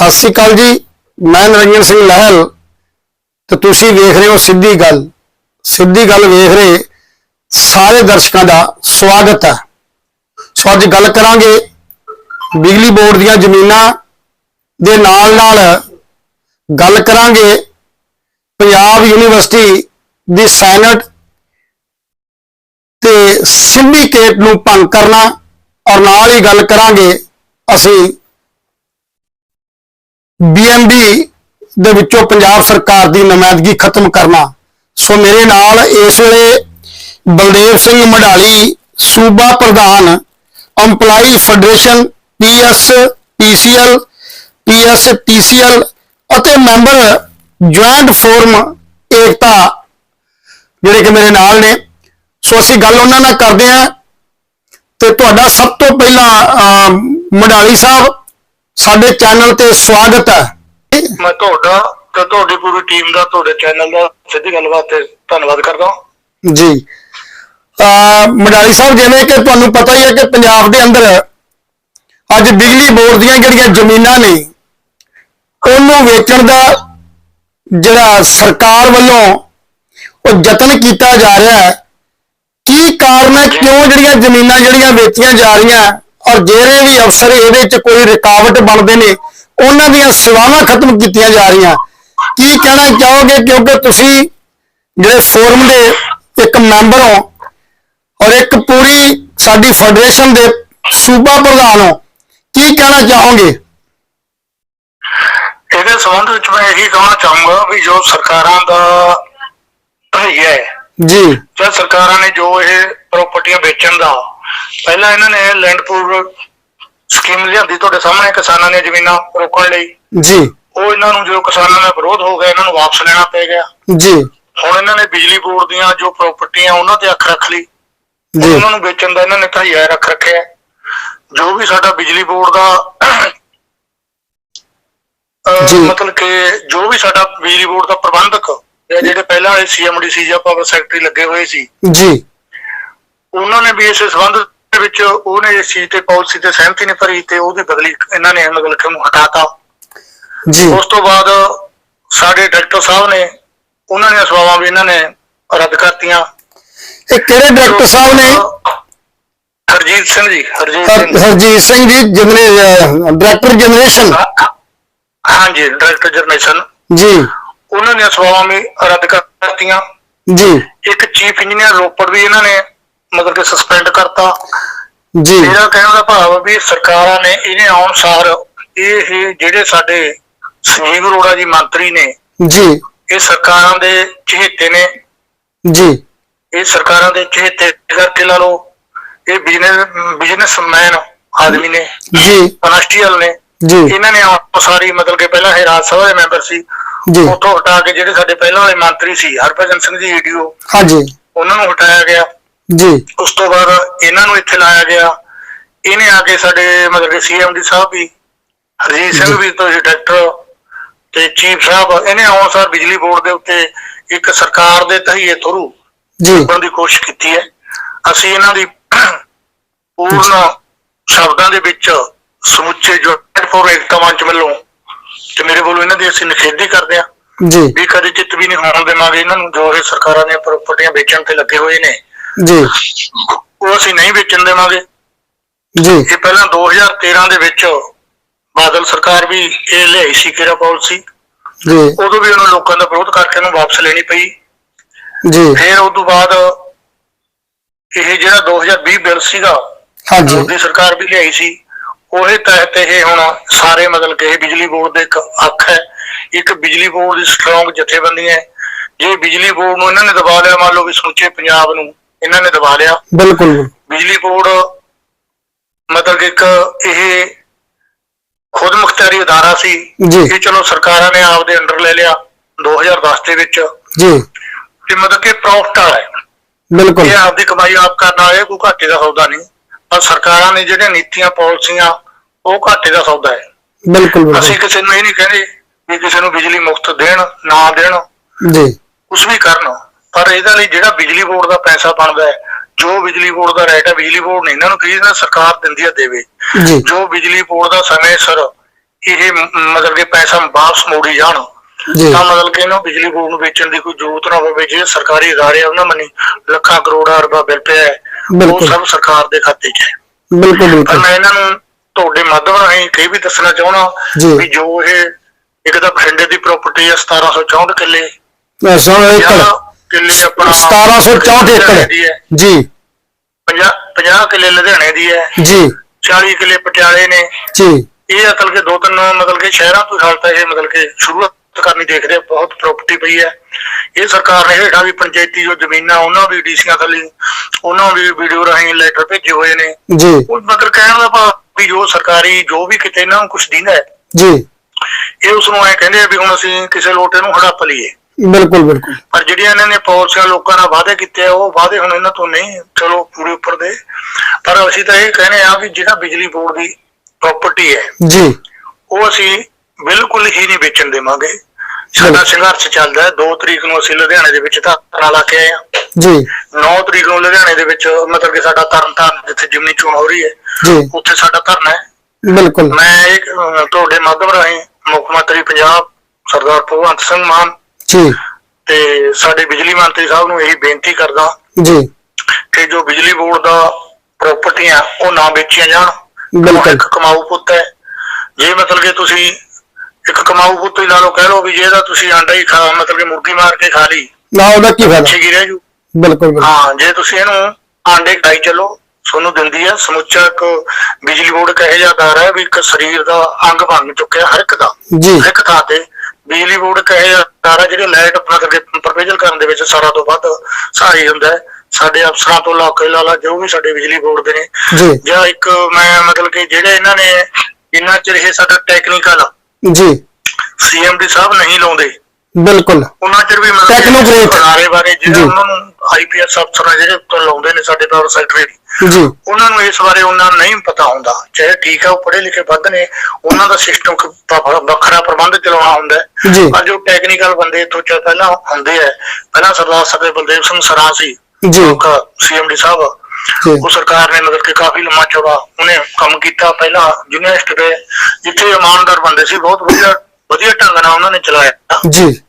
ਸਤਿ ਸ੍ਰੀ ਅਕਾਲ ਜੀ, ਮੈਂ ਨਰਿੰਦਰ ਸਿੰਘ ਲਹਿਲ ਤੇ ਤੁਸੀਂ ਵੇਖ ਰਹੇ ਹੋ ਸਿੱਧੀ ਗੱਲ। ਸਿੱਧੀ ਗੱਲ ਵੇਖ ਰਹੇ ਸਾਰੇ ਦਰਸ਼ਕਾਂ ਦਾ ਸਵਾਗਤ ਹੈ। ਸੋ ਅੱਜ ਗੱਲ ਕਰਾਂਗੇ ਬਿਜਲੀ ਬੋਰਡ ਦੀਆਂ ਜ਼ਮੀਨਾਂ ਦੇ ਨਾਲ ਨਾਲ ਗੱਲ ਕਰਾਂਗੇ ਪੰਜਾਬ ਯੂਨੀਵਰਸਿਟੀ ਦੀ ਸੈਨਟ ਤੇ ਸਿੰਡੀਕੇਟ ਨੂੰ ਭੰਗ ਕਰਨਾ ਔਰ ਨਾਲ ਹੀ ਗੱਲ ਕਰਾਂਗੇ ਅਸੀਂ ਬੀਐਮਬੀ ਦੇ ਵਿੱਚੋਂ ਪੰਜਾਬ ਸਰਕਾਰ ਦੀ ਨੁਮਾਇੰਦਗੀ ਖਤਮ ਕਰਨਾ। ਸੋ ਮੇਰੇ ਨਾਲ ਇਸ ਵੇਲੇ ਬਲਦੇਵ ਸਿੰਘ ਮਢਾਲੀ ਸੂਬਾ ਪ੍ਰਧਾਨ EMPLOYE federation PS PCL PS TCL ਅਤੇ ਮੈਂਬਰ ਜੁਆਇੰਟ ਫੋਰਮ ਏਕਤਾ ਜਿਹੜੇ ਕਿ ਮੇਰੇ ਨਾਲ ਨੇ। ਸੋ ਅਸੀਂ ਗੱਲ ਉਹਨਾਂ ਨਾਲ ਕਰਦੇ ਹਾਂ। ਤੇ ਤੁਹਾਡਾ ਸਭ ਤੋਂ ਪਹਿਲਾਂ ਅਮ, ਸਾਹਿਬ ਸਾਡੇ ਚੈਨਲ ਤੇ ਸਵਾਗਤ ਹੈ। ਮੈਂ ਤੁਹਾਡਾ ਤੇ ਤੁਹਾਡੀ ਪੂਰੀ ਟੀਮ ਦਾ ਤੁਹਾਡੇ ਚੈਨਲ ਦਾ ਸਿੱਧੀ ਗੱਲਬਾਤ ਤੇ ਧੰਨਵਾਦ ਕਰਦਾ। ਜੀ। ਅ ਮਡਾਲੀ ਸਾਹਿਬ ਜਿਵੇਂ ਕਿ ਤੁਹਾਨੂੰ ਪਤਾ ਹੀ ਹੈ ਕਿ ਪੰਜਾਬ ਦੇ ਅੰਦਰ ਅੱਜ ਬਿਜਲੀ ਬੋਰਡ ਦੀਆਂ ਜਿਹੜੀਆਂ ਜ਼ਮੀਨਾਂ ਨੇ ਉਹਨੂੰ ਵੇਚਣ ਦਾ ਜਿਹੜਾ ਸਰਕਾਰ ਵੱਲੋਂ ਉਹ ਯਤਨ ਕੀਤਾ ਜਾ ਰਿਹਾ ਹੈ। ਕੀ ਕਾਰਨ ਹੈ? ਕਿਉਂ ਜਿਹੜੀਆਂ ਜ਼ਮੀਨਾਂ ਜਿਹੜੀਆਂ ਵੇਚੀਆਂ ਜਾ ਰਹੀਆਂ? ਔਰ ਜਿਹੜੇ ਵੀ ਅਫਸਰ ਇਹਦੇ 'ਚ ਕੋਈ ਰੁਕਾਵਟ ਬਣਦੇ ਨੇ ਉਹਨਾਂ ਦੀਆਂ ਸੇਵਾਵਾਂ ਖਤਮ ਕੀਤੀਆਂ ਜਾ ਰਹੀਆਂ। ਕੀ ਕਹਿਣਾ ਚਾਹੋਗੇ? ਕਿਉਂਕਿ ਤੁਸੀਂ ਜਿਹੜੇ ਫੋਰਮ ਦੇ ਇੱਕ ਮੈਂਬਰ ਹੋ ਔਰ ਇੱਕ ਪੂਰੀ ਸਾਡੀ ਫੈਡਰੇਸ਼ਨ ਦੇ ਸੂਬਾ ਪ੍ਰਧਾਨ ਹੋ ਕੀ ਕਹਿਣਾ ਚਾਹੋਗੇ? ਇਹਦੇ ਸੰਬੰਧ ਵਿੱਚ ਮੈਂ ਇਹੀ ਕਹਿਣਾ ਚਾਹੂੰਗਾ ਵੀ ਜੋ ਸਰਕਾਰਾਂ ਦਾ ਹੈ ਜੀ। ਜਾਂ ਸਰਕਾਰਾਂ ਨੇ ਜੋ ਇਹ ਪ੍ਰਾਪਰਟੀਆਂ ਵੇਚਣ ਦਾ ਪਹਿਲਾਂ ਇਹਨਾਂ ਨੇ ਲੈਂਡ ਪੂਲ ਸਕੀਮ ਲਿਆਂਦੀ ਤੁਹਾਡੇ ਸਾਹਮਣੇ ਕਿਸਾਨਾਂ ਦੀਆਂ ਜ਼ਮੀਨਾਂ ਰੋਕਣ ਲਈ। ਜੀ। ਉਹ ਇਹਨਾਂ ਨੂੰ ਜੋ ਕਿਸਾਨਾਂ ਦਾ ਵਿਰੋਧ ਹੋ ਗਿਆ ਇਹਨਾਂ ਨੂੰ ਵਾਪਸ ਲੈਣਾ ਪੈ ਗਿਆ। ਜੀ। ਹੁਣ ਇਹਨਾਂ ਨੇ ਬਿਜਲੀ ਬੋਰਡ ਦੀਆਂ ਜੋ ਪ੍ਰਾਪਰਟੀਆਂ ਉਹਨਾਂ ਤੇ ਅੱਖ ਰੱਖ ਲਈ। ਜੀ। ਉਹਨਾਂ ਨੂੰ ਵੇਚਣ ਦਾ ਇਹਨਾਂ ਨੇ ਧਈਆ ਰੱਖ ਰੱਖਿਆ। ਜੋ ਵੀ ਸਾਡਾ ਬਿਜਲੀ ਬੋਰਡ ਦਾ ਜੀ। ਮਤਲਬ ਕਿ ਜੋ ਵੀ ਸਾਡਾ ਬਿਜਲੀ ਬੋਰਡ ਦਾ ਪ੍ਰਬੰਧਕ ਜਿਹੜੇ ਪਹਿਲਾਂ ਵਾਲੇ ਸੀਐਮਡੀਸੀ ਜਾਂ ਪਾਵਰ ਸੈਕਟਰੀ ਲੱਗੇ ਹੋਏ ਸੀ ਜੀ। ਉਹਨਾਂ ਨੇ ਵੀ ਇਸ ਸੰਬੰਧ ਵਿੱਚ ਉਹਨੇ ਇਸ ਚੀਜ਼ ਤੇ ਪਾਲਿਸੀ ਤੇ ਸਹਿਮਤੀ ਨਹੀਂ ਭਰੀ ਤੇ ਉਹਦੀ ਬਦਲੀ ਇਹਨਾਂ ਨੇ ਮਤਲਬ ਕਿ ਉਹਨੂੰ ਹਟਾਤਾ। ਜੀ। ਉਸ ਤੋਂ ਬਾਅਦ ਸਾਡੇ ਡਾਇਰੈਕਟਰ ਸਾਹਿਬ ਨੇ ਉਹਨਾਂ ਨੇ ਸੇਵਾਵਾਂ ਵੀ ਇਹਨਾਂ ਨੇ ਰੱਦ ਕਰਤੀਆਂ। ਇਹ ਕਿਹੜੇ ਡਾਇਰੈਕਟਰ ਸਾਹਿਬ ਨੇ? ਹਰਜੀਤ ਸਿੰਘ ਜੀ ਹਰਜੀਤ ਹਰ- ਸਿੰਘ। ਹਰਜੀਤ ਸਿੰਘ ਜੀ ਜਨਰੇ ਡਾਇਰੈਕਟਰ ਜਨਰੇਸ਼ਨ ਹਾਂਜੀ ਡਾਇਰੈਕਟਰ ਜਰਨੇਸ਼ਨ ਜੀ। ਉਹਨਾਂ ਦੀਆਂ ਸੇਵਾਵਾਂ ਵੀ ਰੱਦ ਕਰਤੀਆਂ ਜੀ। ਇੱਕ ਚੀਫ ਇੰਜੀਨੀਅਰ ਰੋਪੜ ਵੀ ਇਹਨਾਂ ਨੇ ਮਤਲਬ ਕਿ ਸਸਪੈਂਡ ਕਰਤਾ। ਜੀ। ਮੇਰਾ ਕਹਿਣ ਦਾ ਭਾਵ ਵੀ ਸਰਕਾਰਾਂ ਨੇ ਇਹਨੇ ਆਉਣ ਸਾਰ ਇਹ ਜਿਹੜੇ ਸਾਡੇ ਸੰਜੀਵ ਅਰੋੜਾ ਜੀ ਮੰਤਰੀ ਨੇ ਜੀ। ਇਹ ਸਰਕਾਰਾਂ ਦੇ ਚਹੇਤੇ ਨੇ। ਜੀ। ਇਹ ਸਰਕਾਰਾਂ ਦੇ ਚਹੇਤੇ ਕਰਕੇ ਲਾ ਲਓ ਇਹ ਬਿਜ਼ਨਸ ਬਿਜ਼ਨਸਮੈਨ ਆਦਮੀ ਨੇ ਜੀ। ਕਨਸਟੀਅਲ ਨੇ। ਜੀ। ਇਹਨਾਂ ਨੇ ਸਾਰੀ ਮਤਲਬ ਕਿ ਪਹਿਲਾਂ ਇਹ ਰਾਜ ਸਭਾ ਦੇ ਮੈਂਬਰ ਸੀ। ਜੀ। ਉੱਥੋਂ ਹਟਾ ਕੇ ਜਿਹੜੇ ਸਾਡੇ ਪਹਿਲਾਂ ਵਾਲੇ ਮੰਤਰੀ ਸੀ ਹਰਭਜਨ ਸਿੰਘ ਜੀ ਈਡੀਓ ਹਾਂਜੀ। ਉਹਨਾਂ ਨੂੰ ਹਟਾਇਆ ਗਿਆ। ਜੀ। ਉਸ ਤੋਂ ਬਾਅਦ ਇਹਨਾਂ ਨੂੰ ਇੱਥੇ ਲਾਇਆ ਗਿਆ। ਇਹਨੇ ਆ ਕੇ ਸਾਡੇ ਮਤਲਬ ਕਿ ਸੀਐਮਡੀ ਸਾਹਿਬ ਵੀ ਹਰਜੀਤ ਸਿੰਘ ਵੀ ਤੋਂ ਡਾਇਰੈਕਟਰ ਤੇ ਚੀਫ ਸਾਹਿਬ ਇਹਨੇ ਆਉਣ ਸਾਰ ਬਿਜਲੀ ਬੋਰਡ ਦੇ ਉੱਤੇ ਇੱਕ ਸਰਕਾਰ ਦੇ ਤਹੀਏ ਥਰੂ ਜੀ। ਦੀ ਕੋਸ਼ਿਸ਼ ਕੀਤੀ ਹੈ। ਅਸੀਂ ਇਹਨਾਂ ਦੀ ਪੂਰਨ ਸ਼ਬਦਾਂ ਦੇ ਵਿੱਚ ਸਮੁੱਚੇ ਜੋ ਫੋਰ ਏਕਤਾ ਮੰਚ ਵੱਲੋਂ ਤੇ ਮੇਰੇ ਵੱਲੋਂ ਇਹਨਾਂ ਦੀ ਅਸੀਂ ਨਿਖੇਧੀ ਕਰਦੇ ਹਾਂ। ਜੀ। ਵੀ ਕਦੇ ਚਿੱਤ ਵੀ ਨਹੀਂ ਹੋਣ ਦੇਵਾਂਗੇ। ਇਹਨਾਂ ਨੂੰ ਜੋ ਇਹ ਸਰਕਾਰਾਂ ਦੀਆਂ ਪ੍ਰਾਪਰਟੀਆਂ ਵੇਚਣ ਤੇ ਲੱਗੇ ਹੋਏ ਨੇ ਜੀ। ਉਹ ਅਸੀਂ ਨਹੀਂ ਵੇਚਣ ਦੇਵਾਂਗੇ। ਜੀ। ਇਹ ਪਹਿਲਾਂ 2013 ਦੇ ਵਿੱਚ ਬਾਦਲ ਸਰਕਾਰ ਵੀ ਇਹ ਲਿਆਈ ਸੀ ਕਿਹੜਾ ਪਾਲਿਸੀ। ਜੀ। ਉਦੋਂ ਵੀ ਉਹਨਾਂ ਲੋਕਾਂ ਦਾ ਵਿਰੋਧ ਕਰਕੇ ਇਹਨੂੰ ਵਾਪਸ ਲੈਣੀ ਪਈ। ਜੀ। ਫਿਰ ਉਸ ਤੋਂ ਬਾਅਦ ਇਹ ਜਿਹੜਾ 2020 ਬਿੱਲ ਸੀਗਾ ਹਾਂਜੀ। ਮੋਦੀ ਸਰਕਾਰ ਵੀ ਲਿਆਈ ਸੀ। ਉਹਦੇ ਤਹਿਤ ਇਹ ਹੁਣ ਸਾਰੇ ਮਤਲਬ ਕਿ ਇਹ ਬਿਜਲੀ ਬੋਰਡ ਦੇ ਇੱਕ ਅੱਖ ਹੈ। ਇੱਕ ਬਿਜਲੀ ਬੋਰਡ ਦੀ ਸਟਰੋਂਗ ਜਥੇਬੰਦੀ ਹੈ। ਜੇ ਬਿਜਲੀ ਬੋਰਡ ਨੂੰ ਇਹਨਾਂ ਨੇ ਦਬਾ ਲਿਆ ਮੰਨ ਲਓ ਵੀ ਸਮੁੱਚੇ ਪੰਜਾਬ ਨੂੰ ਇਹਨਾਂ ਨੇ ਦਬਾ ਲਿਆ। ਬਿਲਕੁਲ। ਬਿਜਲੀ ਬੋਰਡ ਮਤਲਬ ਕਿ ਇੱਕ ਇਹ ਖੁਦ ਮੁਖਤਿਆਰੀ ਅਦਾਰਾ ਸੀ। ਜੀ। ਇਹ ਚਲੋ ਸਰਕਾਰਾਂ ਨੇ ਆਪਦੇ ਅੰਡਰ ਲੈ ਲਿਆ 2010 ਦੇ ਵਿੱਚ। ਜੀ। ਤੇ ਮਤਲਬ ਕਿ ਪ੍ਰੋਫਿਟ ਵਾਲਾ ਹੈ। ਬਿਲਕੁਲ। ਇਹ ਆਪਦੀ ਕਮਾਈ ਆਪ ਕਰਨ ਵਾਲੇ ਕੋਈ ਘਾਟੇ ਦਾ ਸੌਦਾ ਨਹੀਂ। ਪਰ ਸਰਕਾਰਾਂ ਨੇ ਜਿਹੜੀਆਂ ਨੀਤੀਆਂ ਪਾਲਿਸੀਆਂ ਉਹ ਘਾਟੇ ਦਾ ਸੌਦਾ ਹੈ। ਬਿਲਕੁਲ ਅਸੀਂ ਕਿਸੇ ਨੂੰ ਇਹ ਨਹੀਂ ਕਹਿੰਦੇ ਵੀ ਕਿਸੇ ਨੂੰ ਬਿਜਲੀ ਮੁਫਤ ਦੇਣ ਨਾ ਦੇਣ। ਜੀ। ਕੁਝ ਵੀ ਕਰਨ। ਪਰ ਇਹਦੇ ਲਈ ਜਿਹੜਾ ਬਿਜਲੀ ਬੋਰਡ ਦਾ ਪੈਸਾ ਬਣਦਾ ਹੈ ਜੋ ਬਿਜਲੀ ਬੋਰਡ ਦਾ ਰੇਟ ਹੈ ਬਿਜਲੀ ਬੋਰਡ ਨੇ ਇਹਨਾਂ ਨੂੰ ਖਰੀਦਣਾ ਸਰਕਾਰ ਦਿੰਦੀ ਹੈ ਦੇਵੇ। ਜੀ। ਬਿਜਲੀ ਬੋਰਡ ਦਾ ਸਮੇਂ ਸਿਰ ਇਹ ਮਤਲਬ ਕਿ ਪੈਸਾ ਵਾਪਸ ਮੋੜੀ ਜਾਣ ਤਾਂ ਮਤਲਬ ਕਿ ਇਹਨੂੰ ਬਿਜਲੀ ਬੋਰਡ ਨੂੰ ਵੇਚਣ ਦੀ ਕੋਈ ਜ਼ਰੂਰਤ ਨਾ ਹੋਵੇ ਜੇ ਸਰਕਾਰੀ ਅਦਾਰੇ ਆ ਉਹਨਾਂ ਮਨੀ ਲੱਖਾਂ ਕਰੋੜਾਂ ਰੁਪਏ ਬਿੱਲ ਪਿਆ ਹੈ ਉਹ। ਸਭ ਸਰਕਾਰ ਦੇ ਖਾਤੇ 'ਚ ਹੈ। ਬਿਲਕੁਲ ਪਰ ਬਿਲਕੁਲ ਮੈਂ ਇਹਨਾਂ ਨੂੰ ਤੁਹਾਡੇ ਮਾਧਵ ਰਾਹੀਂ ਕਈ ਵੀ ਦੱਸਣਾ ਚਾਹਣਾ ਜੀ। ਵੀ ਜੋ ਇਹ ਇੱਕ ਤਾਂ ਬਠਿੰਡੇ ਦੀ ਪ੍ਰਾਪਰਟੀ ਹੈ 1764 ਕਿੱਲੇ। ਜਾਂ ਕਿੱਲੇ ਆਪਣਾ 1764 ਏਕੜ। ਦੀ ਹੈ। ਜੀ। 50 50 ਕਿੱਲੇ ਲੁਧਿਆਣੇ ਦੀ ਹੈ। ਜੀ। 40 ਕਿੱਲੇ ਪਟਿਆਲੇ ਨੇ। ਜੀ। ਇਹ ਅਸਲ ਕੇ ਦੋ ਤਿੰਨ ਮਤਲਬ ਕਿ ਸ਼ਹਿਰਾਂ ਤੋਂ ਹਾਲ ਤਾਂ ਇਹ ਮਤਲਬ ਕਿ ਸ਼ੁਰੂਆਤ ਕਰਨੀ ਦੇਖਦੇ ਆ, ਬਹੁਤ ਪ੍ਰਾਪਰਟੀ ਪਈ ਹੈ। ਇਹ ਸਰਕਾਰ ਨੇ ਹੇਠਾਂ ਵੀ ਪੰਚਾਇਤੀ ਜੋ ਜ਼ਮੀਨਾਂ ਉਹਨਾਂ ਵੀ ਡੀਸੀਆਂ ਥੱਲੇ ਉਹਨਾਂ ਵੀ ਵੀਡੀਓ ਰਾਹੀਂ ਲੈਟਰ ਭੇਜੇ ਹੋਏ ਨੇ। ਜੀ। ਉਹ ਮਤਲਬ ਕਹਿਣ ਦਾ ਭਾਵ ਵੀ ਜੋ ਸਰਕਾਰੀ ਜੋ ਵੀ ਕਿਤੇ ਨੂੰ ਕੁਝ ਦਿੰਦਾ ਹੈ ਜੀ। ਇਹ ਉਸ ਨੂੰ ਐ ਕਹਿੰਦੇ ਆ ਵੀ ਹੁਣ ਅਸੀਂ ਕਿਸੇ ਲੋਟੇ ਨੂੰ ਹੜੱਪ ਲਈਏ। ਬਿਲਕੁਲ ਬਿਲਕੁਲ। ਪਰ ਜਿਹੜੀਆਂ ਇਹਨਾਂ ਨੇ ਪਾਲਿਸੀਆਂ ਲੋਕਾਂ ਨਾਲ ਵਾਅਦੇ ਕੀਤੇ ਆ ਉਹ ਵਾਅਦੇ ਹੁਣ ਇਹਨਾਂ ਤੋਂ ਨਹੀਂ ਚਲੋ ਪੂਰੇ ਉੱਪਰ ਦੇ। ਪਰ ਅਸੀਂ ਤਾਂ ਇਹ ਕਹਿੰਦੇ ਆ ਵੀ ਜਿਹੜਾ ਬਿਜਲੀ ਬੋਰਡ ਦੀ ਪ੍ਰਾਪਰਟੀ ਹੈ ਜੀ। ਉਹ ਅਸੀਂ ਬਿਲਕੁਲ ਹੀ ਨਹੀਂ ਵੇਚਣ ਦੇਵਾਂਗੇ। ਸਾਡਾ। ਸੰਘਰਸ਼ ਚੱਲਦਾ ਹੈ। 2 ਤਰੀਕ ਨੂੰ ਅਸੀਂ ਲੁਧਿਆਣੇ ਦੇ ਵਿੱਚ ਧਰਨਾ ਲਾ ਕੇ ਆਏ ਹਾਂ। ਜੀ। 9 ਤਰੀਕ ਨੂੰ ਲੁਧਿਆਣੇ ਦੇ ਵਿੱਚ ਮਤਲਬ ਕਿ ਸਾਡਾ ਤਰਨਤਾਰਨ ਜਿੱਥੇ ਜਿਮਨੀ ਚੋਣ ਹੋ ਰਹੀ ਹੈ ਜੀ। ਉੱਥੇ ਸਾਡਾ ਧਰਨਾ ਹੈ। ਬਿਲਕੁਲ। ਮੈਂ ਅਹ, ਤੁਹਾਡੇ ਮਾਧਵ ਰਾਹੀਂ ਮੁੱਖ ਮੰਤਰੀ ਪੰਜਾਬ ਸਰਦਾਰ ਭਗਵੰਤ ਸਿੰਘ ਮਾਨ ਜੀ। ਤੇ ਸਾਡੇ ਬਿਜਲੀ ਮੰਤਰੀ ਸਾਹਿਬ ਨੂੰ ਇਹੀ ਬੇਨਤੀ ਕਰਦਾ ਜੀ। ਕਿ ਜੋ ਬਿਜਲੀ ਬੋਰਡ ਦਾ ਪ੍ਰਾਪਰਟੀਆਂ ਉਹ ਨਾ ਵੇਚੀਆਂ ਜਾਣ। ਬਿਲਕੁਲ। ਇੱਕ ਕਮਾਊ ਪੁੱਤ ਹੈ। ਜੇ ਮਤਲਬ ਕਿ ਤੁਸੀਂ ਇੱਕ ਕਮਾਊ ਪੁੱਤ ਹੀ ਲਾ ਲਓ ਕਹਿ ਲਓ ਵੀ ਜੇ ਇਹਦਾ ਤੁਸੀਂ ਆਂਡਾ ਹੀ ਖਾ ਮਤਲਬ ਕਿ ਮੁਰਗੀ ਮਾਰ ਕੇ ਖਾ ਲਈ ਨਾ ਉਹਦਾ ਕੀ ਫਾਇਦਾ? ਪਿੱਛੇ ਕੀ ਰਹਿ ਜੂ? ਬਿਲਕੁਲ ਬਿਲਕੁਲ। ਹਾਂ ਜੇ ਤੁਸੀਂ ਇਹਨੂੰ ਆਂਡੇ ਖਾਈ ਚੱਲੋ ਤੁਹਾਨੂੰ ਦਿੰਦੀ ਹੈ ਸਮੁੱਚਾ ਇੱਕ ਬਿਜਲੀ ਬੋਰਡ ਕਹੇ ਜਾਂਦਾ ਹੈ ਵੀ ਇੱਕ ਸਰੀਰ ਦਾ ਅੰਗ ਬਣ ਚੁੱਕਿਆ ਹਰ ਇੱਕ ਦਾ। ਜੀ। ਹਰ ਇੱਕ ਥਾਂ ਤੇ ਬਿਜਲੀ ਬੋਰਡ ਕਹੇ ਜਾਂਦਾ ਜਿਹੜੇ ਲਾਈਟ ਮਤਲਬ ਕਿ ਪ੍ਰਪੋਜ਼ਲ ਕਰਨ ਦੇ ਵਿੱਚ ਸਾਰਾ ਤੋਂ ਵੱਧ ਸਹਾਈ ਹੁੰਦਾ ਸਾਡੇ ਅਫਸਰਾਂ ਤੋਂ ਲਾ ਕੇ ਲਾ ਲਾ ਜੋ ਵੀ ਸਾਡੇ ਬਿਜਲੀ ਬੋਰਡ ਦੇ ਨੇ। ਜੀ। ਇੱਕ ਮੈਂ ਮਤਲਬ ਕਿ ਜਿਹੜੇ ਇਹਨਾਂ ਨੇ ਇੰਨਾ ਚਿਰ ਇਹ ਸਾਡਾ ਟੈਕਨੀਕਲ ਜੀ। ਸੀਐਮਡੀ ਸਾਹਿਬ ਨਹੀਂ ਲਾਉਂਦੇ। ਬਿਲਕੁਲ। ਉਹਨਾਂ ਚਿਰ ਵੀ ਮਤਲਬ Technocrat। ਬਾਰੇ। ਜਿਹੜੇ ਉਹਨਾਂ ਨੂੰ ਆਈਪੀਐਸ ਅਫਸਰ ਜਿਹੜੇ ਉੱਤੇ ਲਾਉਂਦੇ ਨੇ ਸਾਡੇ ਪਾਵਰ ਸੈਕਟਰੀ ਜੀ। ਉਹਨਾਂ ਨੂੰ ਇਸ ਬਾਰੇ ਉਹਨਾਂ ਨੂੰ ਨਹੀਂ ਪਤਾ ਹੁੰਦਾ। ਚਾਹੇ ਠੀਕ ਆ ਉਹ ਪੜ੍ਹੇ ਲਿਖੇ ਵੱਧ ਨੇ ਉਹਨਾਂ ਦਾ ਸਿਸਟਮ ਵੱਖਰਾ ਪ੍ਰਬੰਧ ਚਲਾਉਣਾ ਹੁੰਦਾ ਹੈ। ਪਰ ਜੋ ਟੈਕਨੀਕਲ ਬੰਦੇ ਇੱਥੋਂ ਚ ਪਹਿਲਾਂ ਹੁੰਦੇ ਆ ਪਹਿਲਾਂ ਸਰਦਾਰ ਸਰਦੇ ਬਲਦੇਵ ਸਿੰਘ ਸਰਾਂ ਸੀ ਜੀ। ਸੀਐਮਡੀ ਸਾਹਿਬ ਉਹ ਸਰਕਾਰ ਨੇ ਮਤਲਬ ਕਿ ਕਾਫੀ ਲੰਮਾ ਚੌੜਾ ਉਹਨੇ ਕੰਮ ਕੀਤਾ ਪਹਿਲਾਂ ਯੂਨੀਵਰਸਿਟੀ ਦੇ ਜਿੱਥੇ ਇਮਾਨਦਾਰ ਬੰਦੇ ਸੀ ਬਹੁਤ ਵਧੀਆ ਵਧੀਆ ਢੰਗ ਨਾਲ ਉਹਨਾਂ ਨੇ ਚਲਾਇਆ। ਜੀ।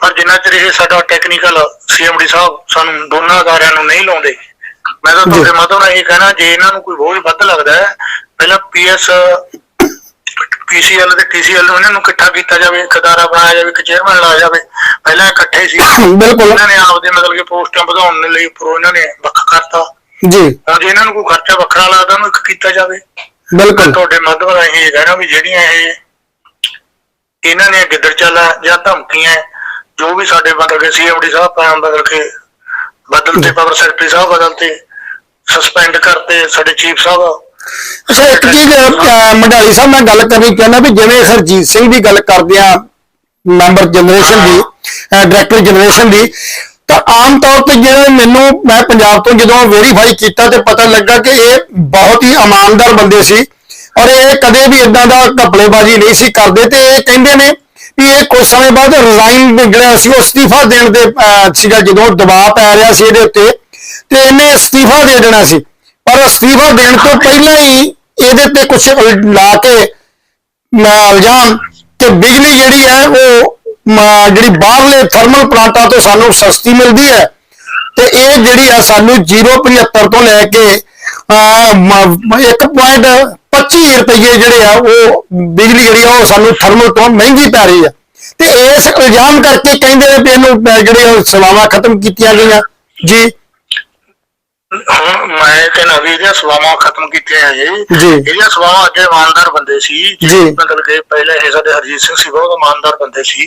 ਪਰ ਜਿੰਨਾ ਚਿਰ ਇਹ ਸਾਡਾ ਟੈਕਨੀਕਲ ਸੀਐਮਡੀ ਸਾਹਿਬ ਸਾਨੂੰ ਦੋਨਾਂ ਅਦਾਰਿਆਂ ਨੂੰ ਨਹੀਂ ਲਾਉਂਦੇ ਮੈਂ ਤਾਂ। ਤੁਹਾਡੇ ਮਾਧਵ ਨਾਲ ਇਹ ਕਹਿਣਾ ਜੇ ਇਹਨਾਂ ਨੂੰ ਕੋਈ ਬੋਝ ਵੱਧ ਲੱਗਦਾ ਹੈ ਪਹਿਲਾਂ ਪੀਐਸ ਪੀਸੀਐਲ ਤੇ ਟੀਸੀਐਲ ਨੂੰ ਇਹਨਾਂ ਨੂੰ ਇਕੱਠਾ ਕੀਤਾ ਜਾਵੇ ਇੱਕ ਅਦਾਰਾ ਬਣਾਇਆ ਜਾਵੇ ਇੱਕ ਚੇਅਰਮੈਨ ਲਾਇਆ ਜਾਵੇ ਪਹਿਲਾਂ ਇਕੱਠੇ ਸੀ। ਬਿਲਕੁਲ। ਇਹਨਾਂ ਨੇ ਆਪਦੇ ਮਤਲਬ ਕਿ ਪੋਸਟਾਂ ਵਧਾਉਣ ਲਈ ਉੱਪਰੋਂ ਇਹਨਾਂ ਨੇ ਵੱਖ ਕਰਤਾ। ਜੀ। ਹੁਣ ਜੇ ਇਹਨਾਂ ਨੂੰ ਕੋਈ ਖਰਚਾ ਵੱਖਰਾ ਲੱਗਦਾ ਉਹਨੂੰ ਇੱਕ ਕੀਤਾ ਜਾਵੇ। ਬਿਲਕੁਲ। ਤੁਹਾਡੇ ਮਾਧਵ ਰਾਹੀਂ ਇਹ ਕਹਿਣਾ ਵੀ ਜਿਹੜੀਆਂ ਇਹ ਇਹਨਾਂ ਨੇ ਗਿੱਦੜ ਚਾਲਾ ਜਾਂ ਧਮਕੀਆਂ ਜੋ ਵੀ ਸਾਡੇ ਬਦਲ ਕੇ ਸੀਐਮਡੀ ਸਾਹਿਬ ਬਦਲ ਕੇ ਬਦਲਤੇ ਪਾਵਰ ਸੈਕਟਰੀ ਸਾਹਿਬ ਬਦਲਤੇ ਸਸਪੈਂਡ ਕਰਤੇ ਸਾਡੇ ਚੀਫ ਸਾਹਿਬ। ਅੱਛਾ, ਇੱਕ ਚੀਜ਼ ਮੰਡਾਲੀ ਸਾਹਿਬ, ਮੈਂ ਗੱਲ ਕਰਨੀ ਚਾਹੁੰਦਾ ਵੀ ਜਿਵੇਂ ਹਰਜੀਤ ਸਿੰਘ ਦੀ ਗੱਲ ਕਰਦੇ ਆ ਮੈਂਬਰ ਜਨਰੇਸ਼ਨ ਦੀ ਡਾਇਰੈਕਟਰ ਜਨਰੇਸ਼ਨ ਦੀ, ਤਾਂ ਆਮ ਤੌਰ ਤੇ ਜਿਹੜੇ ਮੈਨੂੰ, ਮੈਂ ਪੰਜਾਬ ਤੋਂ ਜਦੋਂ ਵੈਰੀਫਾਈ ਕੀਤਾ ਤੇ ਪਤਾ ਲੱਗਾ ਕਿ ਇਹ ਬਹੁਤ ਹੀ ਇਮਾਨਦਾਰ ਬੰਦੇ ਸੀ ਔਰ ਇਹ ਕਦੇ ਵੀ ਇਦਾਂ ਦਾ ਘਪਲੇਬਾਜ਼ੀ ਨਹੀਂ ਸੀ ਕਰਦੇ ਤੇ ਇਹ ਕਹਿੰਦੇ ਨੇ ਵੀ ਇਹ ਕੁਝ ਸਮੇਂ ਬਾਅਦ ਰਿਜ਼ਾਈਨ ਜਿਹੜਾ ਸੀ, ਉਹ ਅਸਤੀਫਾ ਦੇਣ ਦੇ ਸੀਗਾ ਜਦੋਂ ਦਬਾਅ ਪੈ ਰਿਹਾ ਸੀ ਇਹਦੇ ਉੱਤੇ। ਤੇ ਇਹਨੇ ਅਸਤੀਫਾ ਦੇ ਦੇਣਾ ਸੀ। ਪਰ ਅਸਤੀਫਾ ਦੇਣ ਤੋਂ ਪਹਿਲਾਂ ਹੀ ਇਹਦੇ ਤੇ ਕੁਝ ਲਾ ਕੇ ਇਲਜ਼ਾਮ ਤੇ ਬਿਜਲੀ ਜਿਹੜੀ ਹੈ ਉਹ ਜਿਹੜੀ ਬਾਹਰਲੇ ਥਰਮਲ ਪਲਾਂਟਾਂ ਤੋਂ ਸਾਨੂੰ ਸਸਤੀ ਮਿਲਦੀ ਹੈ। ਤੇ ਇਹ ਜਿਹੜੀ ਆ ਸਾਨੂੰ 0.75 ਤੋਂ ਲੈ ਕੇ ਅਹ, ਮ- 1.25 ਰੁਪਏ ਜਿਹੜੇ ਆ ਉਹ ਬਿਜਲੀ ਜਿਹੜੀ ਆ ਉਹ ਸਾਨੂੰ ਥਰਮਲ ਤੋਂ ਮਹਿੰਗੀ ਪੈ ਰਹੀ ਆ ਤੇ ਇਸ ਇਲਜ਼ਾਮ ਕਰਕੇ ਕਹਿੰਦੇ ਨੇ ਵੀ ਇਹਨੂੰ ਜਿਹੜੇ ਸੇਵਾਵਾਂ ਖਤਮ ਕੀਤੀਆਂ ਗਈਆਂ। ਜੀ। ਹੁਣ ਮੈਂ ਕਹਿੰਦਾ ਵੀ ਇਹਦੀਆਂ ਸਵਾਵਾਂ ਖਤਮ ਕੀਤੀਆਂ ਹੈ ਜੀ। ਇਹਦੀਆਂ ਸਵਾਵਾਂ ਅੱਗੇ ਇਮਾਨਦਾਰ ਬੰਦੇ ਸੀ ਮਤਲਬ ਕਿ ਪਹਿਲੇ ਇਹ ਸਾਡੇ ਹਰਜੀਤ ਸਿੰਘ ਸੀ ਬਹੁਤ ਇਮਾਨਦਾਰ ਬੰਦੇ ਸੀ।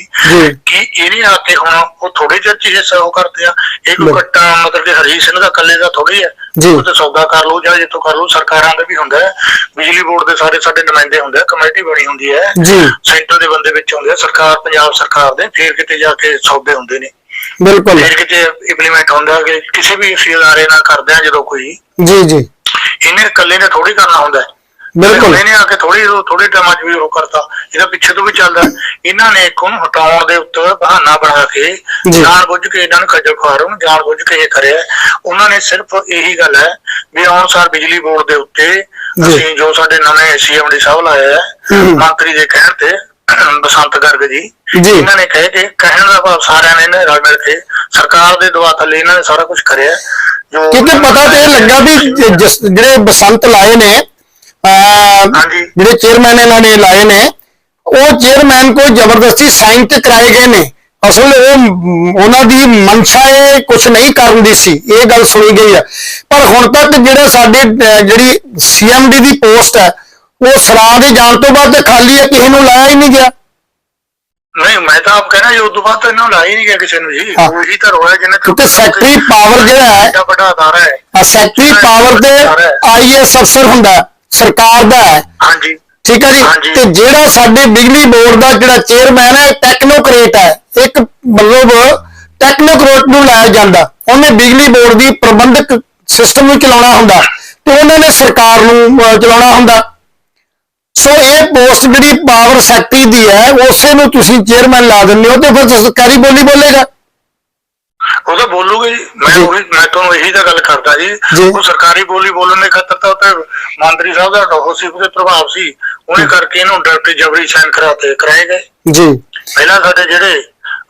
ਕਿ ਇਹਨੇ ਆ ਕੇ ਹੁਣ ਉਹ ਥੋੜੇ ਚਿਰ ਚ ਹਿੱਸਾ ਉਹ ਕਰਦੇ ਆ ਇਹ। ਕੱਟਾ ਮਤਲਬ ਕਿ ਹਰਜੀਤ ਸਿੰਘ ਦਾ ਇਕੱਲੇ ਦਾ ਥੋੜੀ ਹੈ। ਉਹ ਤੇ ਸੌਦਾ ਕਰ ਲਓ ਜਾਂ ਜਿੱਥੋਂ ਕਰ ਲਓ ਸਰਕਾਰਾਂ ਦਾ ਵੀ ਹੁੰਦਾ ਬਿਜਲੀ ਬੋਰਡ ਦੇ ਸਾਰੇ ਸਾਡੇ ਨੁਮਾਇੰਦੇ ਹੁੰਦੇ ਆ ਕਮੇਟੀ ਬਣੀ ਹੁੰਦੀ ਹੈ। ਸੈਂਟਰ ਦੇ ਬੰਦੇ ਵਿੱਚ ਹੁੰਦੇ ਆ ਸਰਕਾਰ ਪੰਜਾਬ ਸਰਕਾਰ ਦੇ ਫਿਰ ਕਿਤੇ ਜਾ ਕੇ ਸੌਦੇ ਹੁੰਦੇ ਨੇ ਬਿਲਕੁਲ ਫਿਰ ਕਿਤੇ ਇੰਪਲੀਮੈਂਟ ਹੁੰਦਾ ਕਿ ਕਿਸੇ ਵੀ ਅਸੀਂ ਅਦਾਰੇ ਨਾਲ ਕਰਦੇ ਆ ਜਦੋਂ ਕੋਈ ਜੀ ਜੀ ਇਹਨੇ ਇਕੱਲੇ ਨੇ ਥੋੜੀ ਕਰਨਾ ਹੁੰਦਾ। ਬਿਲਕੁਲ ਇਹਨੇ ਆ ਕੇ ਥੋੜੀ ਥੋੜੇ ਟਾਈਮਾਂ 'ਚ ਵੀ ਉਹ ਕਰਤਾ ਇਹਦਾ ਪਿੱਛੇ ਤੋਂ ਵੀ ਚੱਲਦਾ ਇਹਨਾਂ ਨੇ ਇੱਕ ਉਹਨੂੰ ਹਟਾਉਣ ਦੇ ਉੱਤੇ ਬਹਾਨਾ ਬਣਾ ਕੇ। ਜਾਣ ਬੁੱਝ ਕੇ ਇਹਨਾਂ ਨੂੰ ਖੱਜਲ ਖੁਆਰ ਨੂੰ ਜਾਣ ਬੁੱਝ ਕੇ ਇਹ ਕਰਿਆ ਉਹਨਾਂ ਨੇ ਸਿਰਫ ਇਹੀ ਗੱਲ ਹੈ ਵੀ ਆਉਣ ਸਾਰ ਬਿਜਲੀ ਬੋਰਡ ਦੇ ਉੱਤੇ। ਅਸੀਂ ਜੋ ਸਾਡੇ ਨਵੇਂ ਸੀਐਮਡੀ ਸਾਹਿਬ ਲਾਏ ਆ ਹੂੰ। ਮੰਤਰੀ ਦੇ ਕਹਿਣ ਤੇ ਬਸੰਤ ਗਰਗ ਜੀ ਜੀ। ਇਹਨਾਂ ਨੇ ਕਹੇ ਕਿ ਕਹਿਣ ਦਾ ਭਾਵ ਸਾਰਿਆਂ ਨੇ ਇਹਨਾਂ ਰਲ ਮਿਲ ਕੇ ਸਰਕਾਰ ਦੇ ਦਵਾ ਥੱਲੇ ਇਹਨਾਂ ਨੇ ਸਾਰਾ ਕੁਝ ਕਰਿਆ ਜੋ ਕਿਉਂਕਿ ਪਤਾ ਤੇ ਇਹ ਲੱਗਾ ਵੀ ਜ- ਜਿਸ- ਜਿਹੜੇ ਬਸੰਤ ਲਾਏ ਨੇ ਅਹ, ਹਾਂਜੀ। ਜਿਹੜੇ ਚੇਅਰਮੈਨ ਇਹਨਾਂ ਨੇ ਲਾਏ ਨੇ ਉਹ ਚੇਅਰਮੈਨ ਕੋਈ ਜ਼ਬਰਦਸਤੀ ਸਾਈਨ ਤੇ ਕਰਾਏ ਗਏ ਨੇ ਅਸਲ ਉਹ ਮ, ਉਹਨਾਂ ਦੀ ਮਨਸ਼ਾ ਇਹ ਕੁਝ ਨਹੀਂ ਕਰਨ ਦੀ ਸੀ ਇਹ ਗੱਲ ਸੁਣੀ ਗਈ ਹੈ ਪਰ ਹੁਣ ਤੱਕ ਜਿਹੜੇ ਸਾਡੇ ਅਹ, ਜਿਹੜੀ ਸੀਐਮਡੀ ਦੀ ਪੋਸਟ ਹੈ ਉਹ ਸਰਾਂ ਦੇ ਜਾਣ ਤੋਂ ਬਾਅਦ ਤੇ ਖਾਲੀ ਹੈ ਕਿਸੇ ਨੂੰ ਲਾਇਆ ਹੀ ਨਹੀਂ ਗਿਆ। ਨਹੀਂ ਮੈਂ ਤਾਂ ਆਪ ਕਹਿਣਾ ਜੀ ਉਸ ਤੋਂ ਬਾਅਦ ਤਾਂ ਇਹਨਾਂ ਨੂੰ ਲਾਇਆ ਹੀ ਨਹੀਂ ਗਿਆ ਕਿਸੇ ਨੂੰ ਜੀ। ਹਾਂ। ਉਹੀ ਤਾਂ ਰੋਇਆ ਜਿਹਨੇ ਕਿਉਂਕਿ ਸੈਕਟਰੀ ਪਾਵਰ ਜਿਹੜਾ ਹੈ ਐਡਾ ਵੱਡਾ ਅਦਾਰਾ ਹੈ। ਆ ਸੈਕਟਰੀ ਪਾਵਰ ਤੇ ਆਈਐਸ ਅਫਸਰ ਹੁੰਦਾ ਹੈ, ਸਰਕਾਰ ਦਾ ਹੈ। ਹਾਂਜੀ। ਠੀਕ ਹੈ ਜੀ? ਹਾਂਜੀ। ਤੇ ਜਿਹੜਾ ਸਾਡੇ ਬਿਜਲੀ ਬੋਰਡ ਦਾ ਜਿਹੜਾ ਚੇਅਰਮੈਨ ਹੈ ਟੈਕਨੋਕ੍ਰੇਟ ਹੈ। ਇੱਕ ਮਤਲਬ ਟੈਕਨੋਕ੍ਰੇਟ ਨੂੰ ਲਾਇਆ ਜਾਂਦਾ। ਉਹਨੇ ਬਿਜਲੀ ਬੋਰਡ ਦੀ ਪ੍ਰਬੰਧਕ ਸਿਸਟਮ ਨੂੰ ਚਲਾਉਣਾ ਹੁੰਦਾ। ਤੇ ਉਹਨਾਂ ਨੇ ਸਰਕਾਰ ਨੂੰ ਅਹ, ਚਲਾਉਣਾ ਹੁੰਦਾ। ਸੋ ਇਹ ਪੋਸਟ ਜਿਹੜੀ ਪਾਵਰ ਸੈਕਟਰੀ ਦੀ ਹੈ ਉਸੇ ਨੂੰ ਤੁਸੀਂ ਚੇਅਰਮੈਨ ਲਾ ਦਿੰਦੇ ਹੋ ਤੇ ਫਿਰ ਸਰਕਾਰੀ ਬੋਲੀ ਬੋਲੇਗਾ। ਉਹ ਤਾਂ ਬੋਲੂਗੇ ਜੀ। ਮੈਂ। ਉਹੀ ਮੈਂ ਤੁਹਾਨੂੰ ਇਹੀ ਤਾਂ ਗੱਲ ਕਰਦਾ ਜੀ। ਉਹ ਸਰਕਾਰੀ ਬੋਲੀ ਬੋਲਣ ਦੇ ਖਾਤਰ ਤਾਂ ਉੱਤੇ ਮੰਤਰੀ ਸਾਹਿਬ ਦਾ ਉਹ ਸੀ ਉਹਦੇ ਪ੍ਰਭਾਵ ਸੀ। ਉਹਨੇ ਕਰਕੇ ਇਹਨੂੰ ਡਾਇਰੈਕਟ ਜਬਰੀ ਸਾਈਨ ਕਰਾਤੇ ਕਰਾਏ ਗਏ। ਜੀ। ਪਹਿਲਾਂ ਸਾਡੇ ਜਿਹੜੇ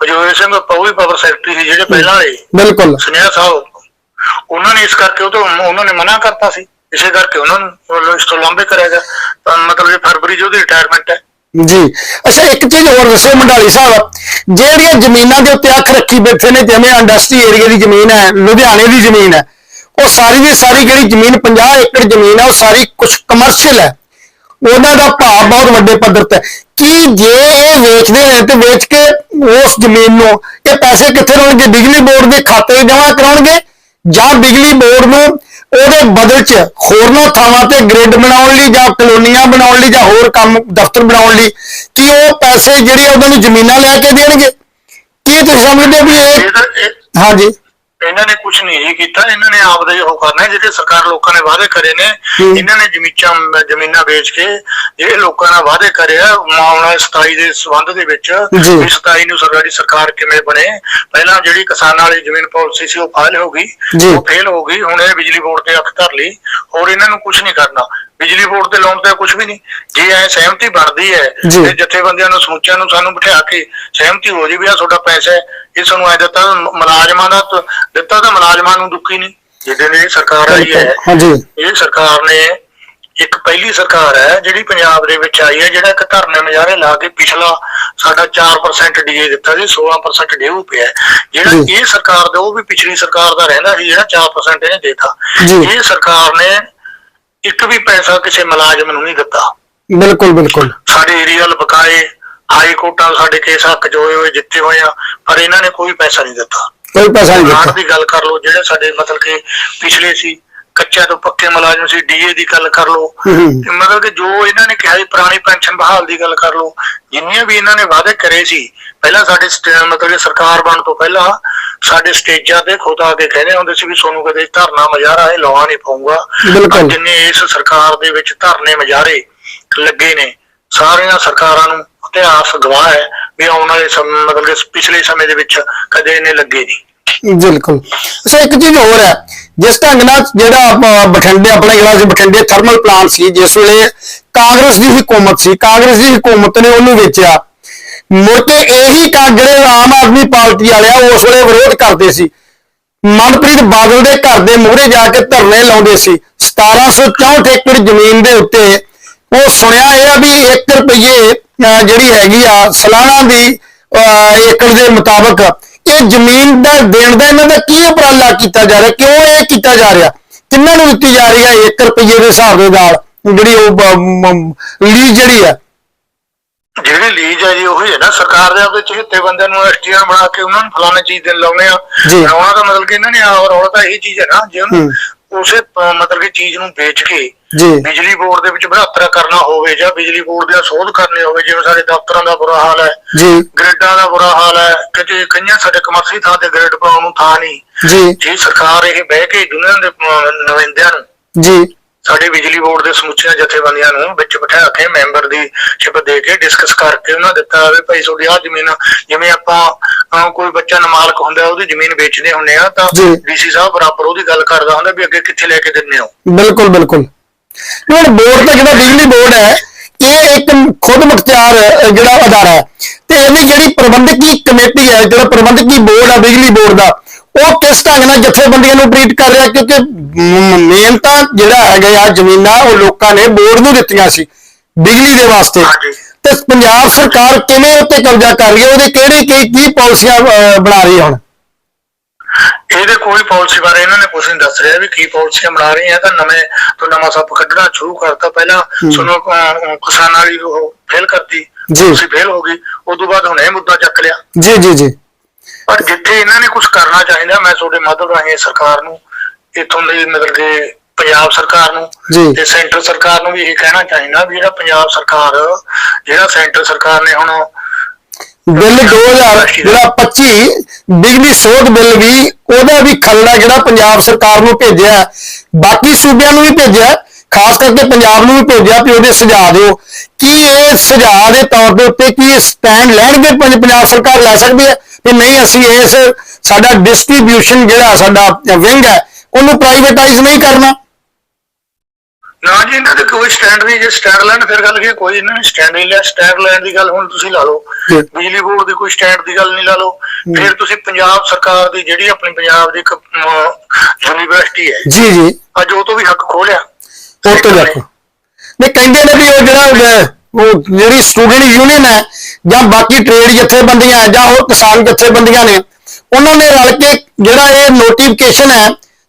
ਅਜੋਏ ਸਿੰਘ ਪਉਈ ਪਾਵਰ ਸੈਕਟਰੀ ਸੀ ਜਿਹੜੇ ਪਹਿਲਾਂ ਵਾਲੇ ਬਿਲਕੁਲ। ਸੁਨੇਹਾ ਸਾਹਿਬ ਉਹਨਾਂ ਨੇ ਇਸ ਕਰਕੇ ਉਹ ਤੋਂ ਉਹਨਾਂ ਨੇ ਮਨਾ ਕਰਤਾ ਸੀ। ਇਸੇ ਕਰਕੇ ਉਹਨਾਂ ਨੂੰ ਮਤਲਬ ਇਸ ਤੋਂ ਲੰਬੇ ਕਰਿਆ ਗਿਆ। ਤਾਂ ਮਤਲਬ ਇਹ ਫਰਵਰੀ 'ਚ ਉਹਦੀ ਰਿਟਾਇਰਮੈਂਟ ਹੈ। ਜੀ। ਅੱਛਾ, ਇੱਕ ਚੀਜ਼ ਹੋਰ ਦੱਸੋ ਮੰਡਾਲੀ ਸਾਹਿਬ। ਜਿਹੜੀਆਂ ਜ਼ਮੀਨਾਂ ਦੇ ਉੱਤੇ ਅੱਖ ਰੱਖੀ ਬੈਠੇ ਨੇ, ਜਿਵੇਂ ਇੰਡਸਟਰੀ ਏਰੀਆ ਦੀ ਜ਼ਮੀਨ ਹੈ, ਲੁਧਿਆਣੇ ਦੀ ਜ਼ਮੀਨ ਹੈ, ਉਹ ਸਾਰੀ ਦੀ ਸਾਰੀ ਜਿਹੜੀ ਜ਼ਮੀਨ 50 ਏਕੜ ਜ਼ਮੀਨ ਹੈ, ਉਹ ਸਾਰੀ ਕੁਝ ਕਮਰਸ਼ੀਅਲ ਹੈ। ਉਹਨਾਂ ਦਾ ਭਾਅ ਬਹੁਤ ਵੱਡੇ ਪੱਧਰ ਤੇ ਕੀ ਜੇ ਇਹ ਵੇਚਦੇ ਨੇ ਤੇ ਵੇਚ ਕੇ ਉਸ ਜ਼ਮੀਨ ਨੂੰ, ਇਹ ਪੈਸੇ ਕਿੱਥੇ ਲਾਉਣਗੇ ਬਿਜਲੀ ਬੋਰਡ ਦੇ ਖਾਤੇ ਜਮ੍ਹਾਂ ਕਰਾਉਣਗੇ? ਜਾਂ ਬਿਜਲੀ ਬੋਰਡ ਨੂੰ ਉਹਦੇ ਬਦਲ ਚ ਹੋਰਨਾਂ ਥਾਵਾਂ ਤੇ ਗ੍ਰਿਡ ਬਣਾਉਣ ਲਈ ਜਾਂ ਕਲੋਨੀਆਂ ਬਣਾਉਣ ਲਈ ਜਾਂ ਹੋਰ ਕੰਮ ਦਫ਼ਤਰ ਬਣਾਉਣ ਲਈ ਕੀ ਉਹ ਪੈਸੇ ਜਿਹੜੇ ਉਹਨਾਂ ਨੂੰ ਜ਼ਮੀਨਾਂ ਲੈ ਕੇ ਦੇਣਗੇ? ਕੀ ਤੁਸੀਂ ਸਮਝਦੇ ਹੋ ਵੀ ਇਹ ਹਾਂਜੀ। ਇਹਨਾਂ ਨੇ ਕੁਝ ਨਹੀਂ ਕੀਤਾ ਇਹਨਾਂ ਨੇ ਆਪ ਦੇ ਉਹ ਕਰਨਾ ਜਿਹੜੇ ਸਰਕਾਰ ਲੋਕਾਂ ਨੇ ਵਾਅਦੇ ਕਰੇ ਨੇ। ਇਹਨਾਂ ਨੇ ਜ਼ਮੀਨਾਂ ਜ਼ਮੀਨਾਂ ਵੇਚ ਕੇ ਜਿਹੜੇ ਲੋਕਾਂ ਨਾਲ ਵਾਅਦੇ ਕਰੇ ਆ ਆਉਣਾ 27 ਦੇ ਸੰਬੰਧ ਦੇ ਵਿੱਚ। ਵੀ 27 ਨੂੰ ਸਰਕਾਰੀ ਸਰਕਾਰ ਕਿਵੇਂ ਬਣੇ ਪਹਿਲਾਂ ਜਿਹੜੀ ਕਿਸਾਨਾਂ ਵਾਲੀ ਜ਼ਮੀਨ ਪਾਲਿਸੀ ਸੀ ਉਹ ਫਾਈਲ ਹੋ ਗਈ। ਉਹ ਫੇਲ ਹੋ ਗਈ ਹੁਣ ਇਹ ਬਿਜਲੀ ਬੋਰਡ ਤੇ ਅੱਖ ਧਰ ਲਈ ਹੋਰ ਇਹਨਾਂ ਨੂੰ ਕੁਝ ਨਹੀਂ ਕਰਨਾ ਬਿਜਲੀ ਬੋਰਡ ਤੇ ਲਾਉਣ ਤੇ ਕੁਝ ਵੀ ਨਹੀਂ ਜੇ ਐ ਸਹਿਮਤੀ ਬਣਦੀ ਹੈ। ਤੇ ਜਥੇਬੰਦੀਆਂ ਨੂੰ ਸਮੁੱਚਿਆਂ ਨੂੰ ਸਾਨੂੰ ਬਿਠਾ ਕੇ ਸਹਿਮਤੀ ਹੋ ਜੀ ਵੀ ਆ ਤੁਹਾਡਾ ਪੈਸਾ ਹੈ ਇਹ ਸਾਨੂੰ ਐ ਦਿੱਤਾ ਮੁਲਾਜ਼ਮਾਂ ਦਾ ਦਿੱਤਾ ਤਾਂ ਮੁਲਾਜ਼ਮਾਂ ਨੂੰ ਦੁੱਖੀ ਨਹੀਂ ਜਿਹਦੇ ਨੇ ਸਰਕਾਰ ਆਈ ਹੈ ਹਾਂਜੀ ਇਹ ਸਰਕਾਰ ਨੇ ਇੱਕ ਪਹਿਲੀ ਸਰਕਾਰ ਹੈ ਜਿਹੜੀ ਪੰਜਾਬ ਦੇ ਵਿੱਚ ਆਈ ਹੈ ਜਿਹੜਾ ਇੱਕ ਧਰਨੇ ਨਜ਼ਾਰੇ ਲਾ ਕੇ ਪਿਛਲਾ ਸਾਡਾ 4% ਡੀਏ ਦਿੱਤਾ ਸੀ 16% ਡਿਊ ਪਿਆ। ਜਿਹੜਾ। ਇਹ ਸਰਕਾਰ ਦਾ ਉਹ ਵੀ ਪਿਛਲੀ ਸਰਕਾਰ ਦਾ ਰਹਿੰਦਾ ਸੀ ਜਿਹੜਾ 4% ਇਹਨੇ ਦੇਤਾ। ਇਹ ਸਰਕਾਰ ਨੇ ਇੱਕ ਵੀ ਪੈਸਾ ਕਿਸੇ ਮੁਲਾਜ਼ਮ ਨੂੰ ਨਹੀਂ ਦਿੱਤਾ। ਬਿਲਕੁਲ ਬਿਲਕੁਲ। ਸਾਡੇ ਏਰੀਅਲ ਬਕਾਏ ਹਾਈ ਕੋਰਟਾਂ ਸਾਡੇ ਕੇਸ ਹੱਕ ਚ ਹੋਏ ਜਿੱਤੇ ਹੋਏ ਆ ਪਰ ਇਹਨਾਂ ਨੇ ਕੋਈ ਪੈਸਾ ਨਹੀਂ ਦਿੱਤਾ। ਕੋਈ ਪੈਸਾ ਨਹੀਂ ਦਿੱਤਾ। ਦੀ ਗੱਲ ਕਰ ਲਓ ਜਿਹੜੇ ਸਾਡੇ ਮਤਲਬ ਕਿ ਪਿਛਲੇ ਸੀ ਕੱਚਿਆਂ ਤੋਂ ਪੱਕੇ ਮੁਲਾਜ਼ਮ ਸੀ ਡੀਏ ਦੀ ਗੱਲ ਕਰ ਲਓ। ਮਤਲਬ ਕਿ ਜੋ ਇਹਨਾਂ ਨੇ ਕਿਹਾ ਸੀ ਪੁਰਾਣੀ ਪੈਨਸ਼ਨ ਬਹਾਲ ਦੀ ਗੱਲ ਕਰ ਲਓ ਜਿੰਨੀਆਂ ਵੀ ਇਹਨਾਂ ਨੇ ਵਾਅਦੇ ਕਰੇ ਸੀ ਪਹਿਲਾਂ ਸਾਡੇ ਮਤਲਬ ਕਿ ਸਰਕਾਰ ਬਣਨ ਤੋਂ ਪਹਿਲਾਂ ਸਾਡੇ ਸਟੇਜਾਂ ਤੇ ਖੁਦ ਆ ਕੇ ਕਹਿੰਦੇ ਹੁੰਦੇ ਸੀ ਵੀ ਸੋਨੂੰ ਕਦੇ ਧਰਨਾ ਮਜ਼ਾਰਾ ਇਹ ਲਾਉਣਾ ਨਹੀਂ ਪਊਗਾ। ਜਿੰਨੇ ਇਸ ਸਰਕਾਰ ਦੇ ਵਿੱਚ ਧਰਨੇ ਮਜ਼ਾਰੇ ਲੱਗੇ ਨੇ ਸਾਰੀਆਂ ਸਰਕਾਰਾਂ ਨੂੰ ਇਤਿਹਾਸ ਗਵਾਹ ਹੈ ਵੀ ਆਉਣ ਵਾਲੇ ਸਮੇਂ ਮਤਲਬ ਕਿ ਪਿਛਲੇ ਸਮੇਂ ਦੇ ਵਿੱਚ ਕਦੇ ਇਹਨੇ ਲੱਗੇ ਨਹੀਂ। ਬਿਲਕੁਲ। ਅੱਛਾ ਇੱਕ ਚੀਜ਼ ਹੋਰ ਹੈ। ਜਿਸ ਢੰਗ ਨਾਲ ਜਿਹੜਾ ਬਠਿੰਡੇ ਆਪਣਾ ਜਿਹੜਾ ਸੀ ਬਠਿੰਡੇ ਥਰਮਲ ਪਲਾਂਟ ਸੀ ਜਿਸ ਵੇਲੇ ਕਾਂਗਰਸ ਦੀ ਹਕੂਮਤ ਸੀ ਕਾਂਗਰਸ ਦੀ ਹਕੂਮਤ ਨੇ ਉਹਨੂੰ ਵੇਚਿਆ। ਮੁੜ ਕੇ ਇਹੀ ਕਾ ਜਿਹੜੇ ਆਮ ਆਦਮੀ ਪਾਰਟੀ ਵਾਲੇ ਆ ਉਸ ਵੇਲੇ ਵਿਰੋਧ ਕਰਦੇ ਸੀ। ਮਨਪ੍ਰੀਤ ਬਾਦਲ ਦੇ ਘਰ ਦੇ ਮੂਹਰੇ ਜਾ ਕੇ ਧਰਨੇ ਲਾਉਂਦੇ ਸੀ। 1764 ਏਕੜ ਜ਼ਮੀਨ ਦੇ ਉੱਤੇ ਉਹ ਸੁਣਿਆ ਇਹ ਆ ਵੀ 1 ਰੁਪਏ ਜਿਹੜੀ ਹੈਗੀ ਆ ਸਾਲਾਨਾ ਦੀ ਅਹ, ਏਕੜ ਦੇ ਮੁਤਾਬਕ ਇਹ ਜ਼ਮੀਨ ਦਾ ਦੇਣ ਦਾ ਇਹਨਾਂ ਦਾ ਕੀ ਉਪਰਾਲਾ ਕੀਤਾ ਜਾ ਰਿਹਾ ਕਿਉਂ ਇਹ ਕੀਤਾ ਜਾ ਰਿਹਾ? ਕਿੰਨਾਂ ਨੂੰ ਦਿੱਤੀ ਜਾ ਰਹੀ ਹੈ 1 ਰੁਪਏ ਦੇ ਹਿਸਾਬ ਦੇ ਨਾਲ ਜਿਹੜੀ ਉਹ ਲੀਜ਼ ਜਿਹੜੀ ਆ ਜਿਹੜੀ ਲੀਜ ਹੈ ਜੀ ਉਹੀ ਹੈ ਨਾ। ਸਰਕਾਰ ਦੇ ਆਪਦੇ ਚਿਹਤੇ ਬੰਦਿਆਂ ਨੂੰ ਐਸਟੀਆਰ ਬਣਾ ਕੇ ਉਹਨਾਂ ਨੂੰ ਫਲਾਣੇ ਚੀਜ਼ ਦੇ ਲਾਉਣੇ ਆ। ਲਾਉਣਾ ਤਾਂ ਮਤਲਬ ਕਿ ਇਹਨਾਂ ਨੇ ਆਹ ਰੌਲਾ ਤਾਂ ਇਹੀ ਚੀਜ਼ ਹੈ ਨਾ ਜੇ ਉਹਨੂੰ। ਉਸੇ ਮਤਲਬ ਕਿ ਚੀਜ਼ ਨੂੰ ਵੇਚ ਕੇ ਬਿਜਲੀ ਬੋਰਡ ਦੇ ਵਿੱਚ ਬੜਾਤਰਾ ਕਰਨਾ ਹੋਵੇ ਜਾਂ ਬਿਜਲੀ ਬੋਰਡ ਦੀਆਂ ਸੋਧ ਕਰਨੀ ਹੋਵੇ ਜਿਵੇਂ ਸਾਡੇ ਦਫ਼ਤਰਾਂ ਦਾ ਬੁਰਾ ਹਾਲ ਹੈ ਜੀ। ਗ੍ਰਿਡਾਂ ਦਾ ਬੁਰਾ ਹਾਲ ਹੈ ਕਿਤੇ ਕਈਆਂ ਸਾਡੇ ਕਮਰਸ਼ੀ ਥਾਂ ਤੇ ਗ੍ਰਿਡ ਪਾਉਣ ਨੂੰ ਥਾਂ ਨਹੀਂ। ਜੀ। ਜੇ ਸਰਕਾਰ ਇਹ ਬਹਿ ਕੇ ਦੁਨੀਆ ਦੇ ਨੁਮਾਇੰਦਿਆਂ ਨੂੰ ਜੀ। ਸਾਡੇ ਬਿਜਲੀ ਬੋਰਡ ਦੇ ਸਮੁੱਚੀਆਂ ਜਥੇਬੰਦੀਆਂ ਨੂੰ ਵਿੱਚ ਬਿਠਾ ਕੇ ਮੈਂਬਰ ਦੀ ਸ਼ਿਪ ਦੇ ਕੇ ਡਿਸਕਸ ਕਰਕੇ ਉਹਨਾਂ ਦਿੱਤਾ ਹੋਵੇ ਭਾਈ ਤੁਹਾਡੀ ਆਹ ਜ਼ਮੀਨ ਜਿਵੇਂ ਆਪਾਂ ਕੋਈ ਬੱਚਾ ਨਮਾਲਕ ਹੁੰਦਾ ਉਹਦੀ ਜ਼ਮੀਨ ਵੇਚਦੇ ਹੁੰਦੇ ਆ ਤਾਂ। ਡੀਸੀ ਸਾਹਿਬ ਬਰਾਬਰ ਉਹਦੀ ਗੱਲ ਕਰਦਾ ਹੁੰਦਾ ਵੀ ਅੱਗੇ ਕਿੱਥੇ ਲੈ ਕੇ ਦਿੰਦੇ ਹੋ। ਬਿਲਕੁਲ ਬਿਲਕੁਲ। ਹੁਣ ਬੋਰਡ ਦਾ ਜਿਹੜਾ ਬਿਜਲੀ ਬੋਰਡ ਹੈ ਇਹ ਇੱਕ ਖੁਦ ਮੁਖਤਿਆਰ ਜਿਹੜਾ ਅਦਾਰਾ ਹੈ। ਤੇ ਇਹਦੀ ਜਿਹੜੀ ਪ੍ਰਬੰਧਕੀ ਕਮੇਟੀ ਹੈ ਜਿਹੜਾ ਪ੍ਰਬੰਧਕੀ ਬੋਰਡ ਹੈ ਬਿਜਲੀ ਬੋਰਡ ਦਾ ਉਹ ਕਿਸ ਢੰਗ ਨਾਲ ਜਥੇਬੰਦੀਆਂ ਨੂੰ ਟ੍ਰੀਟ ਕਰ ਰਿਹਾ? ਕਿਉਂਕਿ ਮੇਨ ਤਾਂ ਜਿਹੜਾ ਹੈਗਾ ਆ ਜ਼ਮੀਨਾਂ ਉਹ ਲੋਕਾਂ ਨੇ ਬੋਰਡ ਨੂੰ ਦਿੱਤੀਆਂ ਸੀ ਬਿਜਲੀ ਦੇ ਵਾਸਤੇ। ਤੇ ਪੰਜਾਬ ਸਰਕਾਰ ਕਿਵੇਂ ਉੱਤੇ ਕਬਜ਼ਾ ਕਰ ਰਹੀ ਹੈ? ਉਹਦੇ ਕਿਹੜੇ ਕੀ ਕੀ ਪਾਲਿਸੀਆਂ ਬਣਾ ਰਹੀ ਹੁਣ? ਇਹਦੇ ਕੋਈ ਪਾਲਿਸੀ ਬਾਰੇ ਇਹਨਾਂ ਨੇ ਕੁਝ ਨਹੀਂ ਦੱਸ ਰਿਹਾ ਵੀ ਕੀ ਪਾਲਿਸੀਆਂ ਬਣਾ ਰਹੀ ਹੈ ਤਾਂ ਨਵੇਂ ਤੋਂ ਨਵਾਂ ਸੱਪ ਕੱਢਣਾ ਸ਼ੁਰੂ ਕਰਤਾ। ਪਹਿਲਾਂ ਸੁਣੋ ਕਿਸਾਨਾਂ ਵਾਲੀ ਉਹ ਫੇਲ ਕਰਤੀ ਜੀ। ਤੁਸੀਂ ਫੇਲ ਹੋ ਗਈ। ਉਸ ਤੋਂ ਬਾਅਦ ਹੁਣ ਇਹ ਮੁੱਦਾ ਚੱਕ ਲਿਆ। ਜੀ ਜੀ ਜੀ। ਪਰ ਜਿੱਥੇ ਇਹਨਾਂ ਨੇ ਕੁਝ ਕਰਨਾ ਚਾਹੀਦਾ ਮੈਂ ਤੁਹਾਡੇ ਮਾਧਵ ਰਾਹੀਂ ਸਰਕਾਰ ਨੂੰ ਇਥੋਂ ਦੀ ਮਤਲਬ ਕਿ ਪੰਜਾਬ ਸਰਕਾਰ ਨੂੰ। ਤੇ ਸੈਂਟਰ ਸਰਕਾਰ ਨੂੰ ਵੀ ਇਹ ਕਹਿਣਾ ਚਾਹੀਦਾ ਵੀ ਜਿਹੜਾ ਪੰਜਾਬ ਸਰਕਾਰ ਜਿਹੜਾ ਸੈਂਟਰ ਸਰਕਾਰ ਨੇ ਹੁਣ ਬਿੱਲ 2000 ਜਿਹੜਾ 25 ਬਿਜਲੀ ਸੋਧ ਬਿੱਲ ਵੀ ਉਹਦਾ ਵੀ ਖਰੜਾ ਜਿਹੜਾ ਪੰਜਾਬ ਸਰਕਾਰ ਨੂੰ ਭੇਜਿਆ। ਬਾਕੀ ਸੂਬਿਆਂ ਨੂੰ ਵੀ ਭੇਜਿਆ ਖਾਸ ਕਰਕੇ ਪੰਜਾਬ ਨੂੰ ਵੀ ਭੇਜਿਆ ਵੀ ਉਹਦੇ ਸੁਝਾਅ ਦਿਓ ਕੀ ਇਹ ਸੁਝਾਅ ਦੇ ਤੌਰ ਦੇ ਉੱਤੇ ਕੀ ਸਟੈਂਡ ਲੈਣਗੇ ਪੰਜ- ਪੰਜਾਬ ਸਰਕਾਰ ਲੈ ਸਕਦੀ ਹੈ ਕਿ ਨਹੀਂ ਅਸੀਂ ਇਸ ਸਾਡਾ ਡਿਸਟ੍ਰੀਬਿਊਸ਼ਨ ਜਿਹੜਾ ਸਾਡਾ ਵਿੰਗ ਹੈ ਉਹਨੂੰ ਪ੍ਰਾਈਵੇਟਾਈਜ਼ ਨਹੀਂ ਕਰਨਾ। ਨਾ ਜੀ ਇਹਨਾਂ ਦੇ ਕੋਈ ਸਟੈਂਡ ਨਹੀਂ ਜੇ ਸਟੈਂਡ ਲੈਣ ਫਿਰ ਗੱਲ ਕੀ ਕੋਈ ਇਹਨਾਂ ਨੇ ਸਟੈਂਡ ਨਹੀਂ ਲਿਆ। ਸਟੈਂਡ ਲੈਣ ਦੀ ਗੱਲ ਹੁਣ ਤੁਸੀਂ ਲਾ ਲਓ। ਬਿਜਲੀ ਬੋਰਡ ਦੀ ਕੋਈ ਸਟੈਂਡ ਦੀ ਗੱਲ ਨਹੀਂ ਲਾ ਲਓ। ਫਿਰ ਤੁਸੀਂ ਪੰਜਾਬ ਸਰਕਾਰ ਦੀ ਜਿਹੜੀ ਆਪਣੀ ਪੰਜਾਬ ਦੀ ਇੱਕ ਯੂਨੀਵਰਸਿਟੀ ਹੈ। ਜੀ ਜੀ। ਅੱਜ ਉਹ ਤੋਂ ਵੀ ਹੱਕ ਖੋਲਿਆ ਤੋਂ ਦੇਖੋ ਨੇ ਕਹਿੰਦੇ ਨੇ ਵੀ ਉਹ ਜਿਹੜਾ ਉਹ ਜਿਹੜੀ ਸਟੂਡੈਂਟ ਯੂਨੀਅਨ ਹੈ ਜਾਂ ਬਾਕੀ ਟ੍ਰੇਡ ਜਥੇਬੰਦੀਆਂ ਹੈ, ਜਾਂ ਉਹ ਕਿਸਾਨ ਜਥੇਬੰਦੀਆਂ ਨੇ ਉਹਨਾਂ ਨੇ ਰਲ ਕੇ ਜਿਹੜਾ ਇਹ ਨੋਟੀਫਿਕੇਸ਼ਨ ਹੈ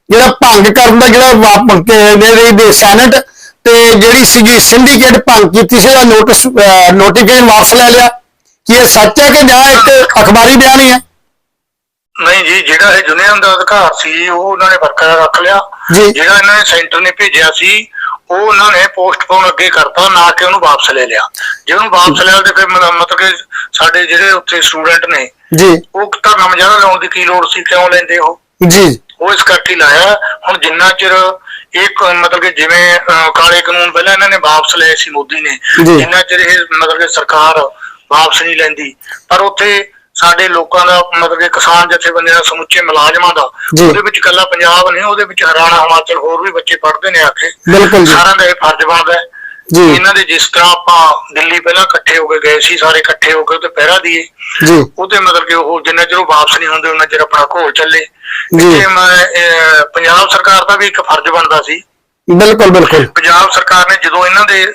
ਜਿਹੜਾ ਭੰਗ ਕਰਨ ਦਾ ਜਿਹੜਾ ਵਾਪ- ਤੇ ਜਿਹੜੀ ਦੇ ਸੈਨੇਟ ਤੇ ਜਿਹੜੀ ਸੀਗੀ ਸਿੰਡੀਕੇਟ ਭੰਗ ਕੀਤੀ ਸੀ ਉਹਦਾ ਨੋਟਿਸ ਨੋਟੀਫਿਕੇਸ਼ਨ ਵਾਪਸ ਲੈ ਲਿਆ। ਕੀ ਇਹ ਸੱਚ ਹੈ ਕਿ ਜਾਂ ਇੱਕ ਅਖਬਾਰੀ ਬਿਆਨ ਹੀ ਹੈ? ਨਹੀਂ ਜੀ ਜਿਹੜਾ ਇਹ ਯੂਨੀਅਨ ਦਾ ਅਧਿਕਾਰ ਸੀ ਉਹ ਉਹਨਾਂ ਨੇ ਬਰਕਰਾਰ ਰੱਖ ਲਿਆ। ਜਿਹੜਾ ਇਹਨਾਂ ਨੇ ਸੈਂਟਰ ਨੇ ਭੇਜਿਆ ਸੀ ਉਹ ਉਹਨਾਂ ਨੇ ਪੋਸਟਪੋਨ ਅੱਗੇ ਕਰਤਾ ਨਾ ਕਿ ਉਹਨੂੰ ਵਾਪਸ ਲੈ ਲਿਆ। ਜੇ ਉਹਨੂੰ ਵਾਪਸ ਲੈ ਲਿਆ ਤੇ ਫਿਰ ਮਤਲਬ ਕਿ ਸਾਡੇ ਜਿਹੜੇ ਉੱਥੇ ਸਟੂਡੈਂਟ ਨੇ ਜੀ। ਉਹ ਧਰਨਾ ਮੁਜ਼ਾਹਰਾ ਲਾਉਣ ਦੀ ਕੀ ਲੋੜ ਸੀ ਕਿਉਂ ਲੈਂਦੇ ਉਹ? ਜੀ। ਉਹ ਇਸ ਕਰਕੇ ਲਾਇਆ। ਹੁਣ ਜਿੰਨਾ ਚਿਰ ਇੱਕ ਮਤਲਬ ਕਿ ਜਿਵੇਂ ਕਾਲੇ ਕਾਨੂੰਨ ਪਹਿਲਾਂ ਇਹਨਾਂ ਨੇ ਵਾਪਸ ਲਏ ਸੀ ਮੋਦੀ ਨੇ। ਜਿੰਨਾ ਚਿਰ ਇਹ ਮਤਲਬ ਕਿ ਸਰਕਾਰ ਵਾਪਸ ਨਹੀਂ ਲੈਂਦੀ ਪਰ ਉੱਥੇ ਸਾਡੇ ਲੋਕਾਂ ਦਾ ਮਤਲਬ ਕਿ ਕਿਸਾਨ ਜਥੇਬੰਦੀਆਂ ਦਾ ਸਮੁੱਚੇ ਮੁਲਾਜ਼ਮਾਂ ਦਾ। ਉਹਦੇ ਵਿੱਚ ਇਕੱਲਾ ਪੰਜਾਬ ਨਹੀਂ ਉਹਦੇ ਵਿੱਚ ਹਰਿਆਣਾ ਹਿਮਾਚਲ ਹੋਰ ਵੀ ਬੱਚੇ ਪੜ੍ਹਦੇ ਨੇ ਆ ਕੇ। ਸਾਰਿਆਂ ਦਾ ਇਹ ਫਰਜ਼ ਬਣਦਾ ਹੈ ਜੀ। ਇਹਨਾਂ ਦੇ ਜਿਸ ਤਰ੍ਹਾਂ ਆਪਾਂ ਦਿੱਲੀ ਪਹਿਲਾਂ ਇਕੱਠੇ ਹੋ ਕੇ ਗਏ ਸੀ ਸਾਰੇ ਇਕੱਠੇ ਹੋ ਕੇ ਉੱਤੇ ਪਹਿਰਾ ਦੀਏ ਜੀ ਉਹਦੇ ਮਤਲਬ ਕਿ ਉਹ ਜਿੰਨਾ ਚਿਰ ਉਹ ਵਾਪਸ ਨਹੀਂ ਹੁੰਦੇ ਉਹਨਾਂ ਚਿਰ ਆਪਣਾ ਘੋਲ ਚੱਲੇ ਜੀ। ਪੰਜਾਬ ਸਰਕਾਰ ਦਾ ਵੀ ਇੱਕ ਫਰਜ਼ ਬਣਦਾ ਸੀ ਬਿਲਕੁਲ ਬਿਲਕੁਲ ਪੰਜਾਬ ਸਰਕਾਰ ਨੇ ਜਦੋਂ ਇਹਨਾਂ ਦੇ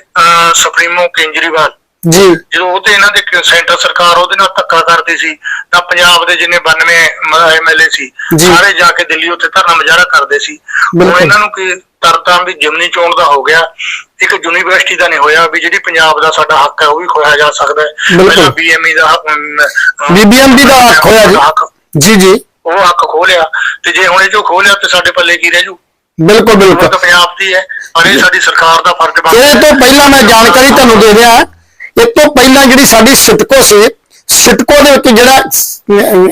ਸੁਪਰੀਮੋ ਕੇਜਰੀਵਾਲ ਜੀ ਜਦੋਂ ਉਹ ਤੇ ਇਹਨਾਂ ਦੇ ਸੈਂਟਰ ਸਰਕਾਰ ਉਹਦੇ ਨਾਲ ਧੱਕਾ ਕਰਦੀ ਸੀ ਤਾਂ ਪੰਜਾਬ ਦੇ ਜਿੰਨੇ 92 ਐਮਐਲਏ ਸੀ। ਸਾਰੇ ਜਾ ਕੇ ਦਿੱਲੀ ਉੱਥੇ ਧਰਨਾ ਮੁਜ਼ਾਹਰਾ ਕਰਦੇ ਸੀ ਹੁਣ। ਇਹਨਾਂ ਨੂੰ ਕੀ ਤਰਤਾਂ ਵੀ ਜਿਮਨੀ ਚੋਣ ਦਾ ਹੋ ਗਿਆ ਇੱਕ ਯੂਨੀਵਰਸਿਟੀ ਦਾ ਨਹੀਂ ਹੋਇਆ ਵੀ ਜਿਹੜੀ ਪੰਜਾਬ ਦਾ ਸਾਡਾ ਹੱਕ ਹੈ ਉਹ ਵੀ ਖੋਇਆ ਜਾ ਸਕਦਾ ਹੈ। ਪਹਿਲਾਂ ਬੀਐਮਈ ਦਾ BBMB ਦਾ ਹੱਕ ਹੋਇਆ ਜੀ। ਹੱਕ, ਜੀ ਜੀ ਉਹ ਹੱਕ ਖੋਲਿਆ ਤੇ ਜੇ ਹੁਣ ਇਹ ਜੋ ਖੋਲਿਆ ਤੇ ਸਾਡੇ ਪੱਲੇ ਕੀ ਰਹਿ ਜੂ ਬਿਲਕੁਲ ਬਿਲਕੁਲ ਪੰਜਾਬ ਦੀ ਹੈ ਪਰ ਇਹ ਸਾਡੀ ਸਰਕਾਰ ਦਾ ਫਰਜ਼ ਬਣਦਾ ਇਹ। ਤੋਂ ਪਹਿਲਾਂ ਮੈਂ ਜਾਣਕਾਰੀ ਤੁਹਾਨੂੰ ਦੇ ਰਿਹਾ ਇਹ ਤੋਂ ਪਹਿਲਾਂ ਜਿਹੜੀ ਸਾਡੀ ਸਿਟਕੋ ਸੀ ਸਿਟਕੋ ਦੇ ਵਿੱਚ ਜਿਹੜਾ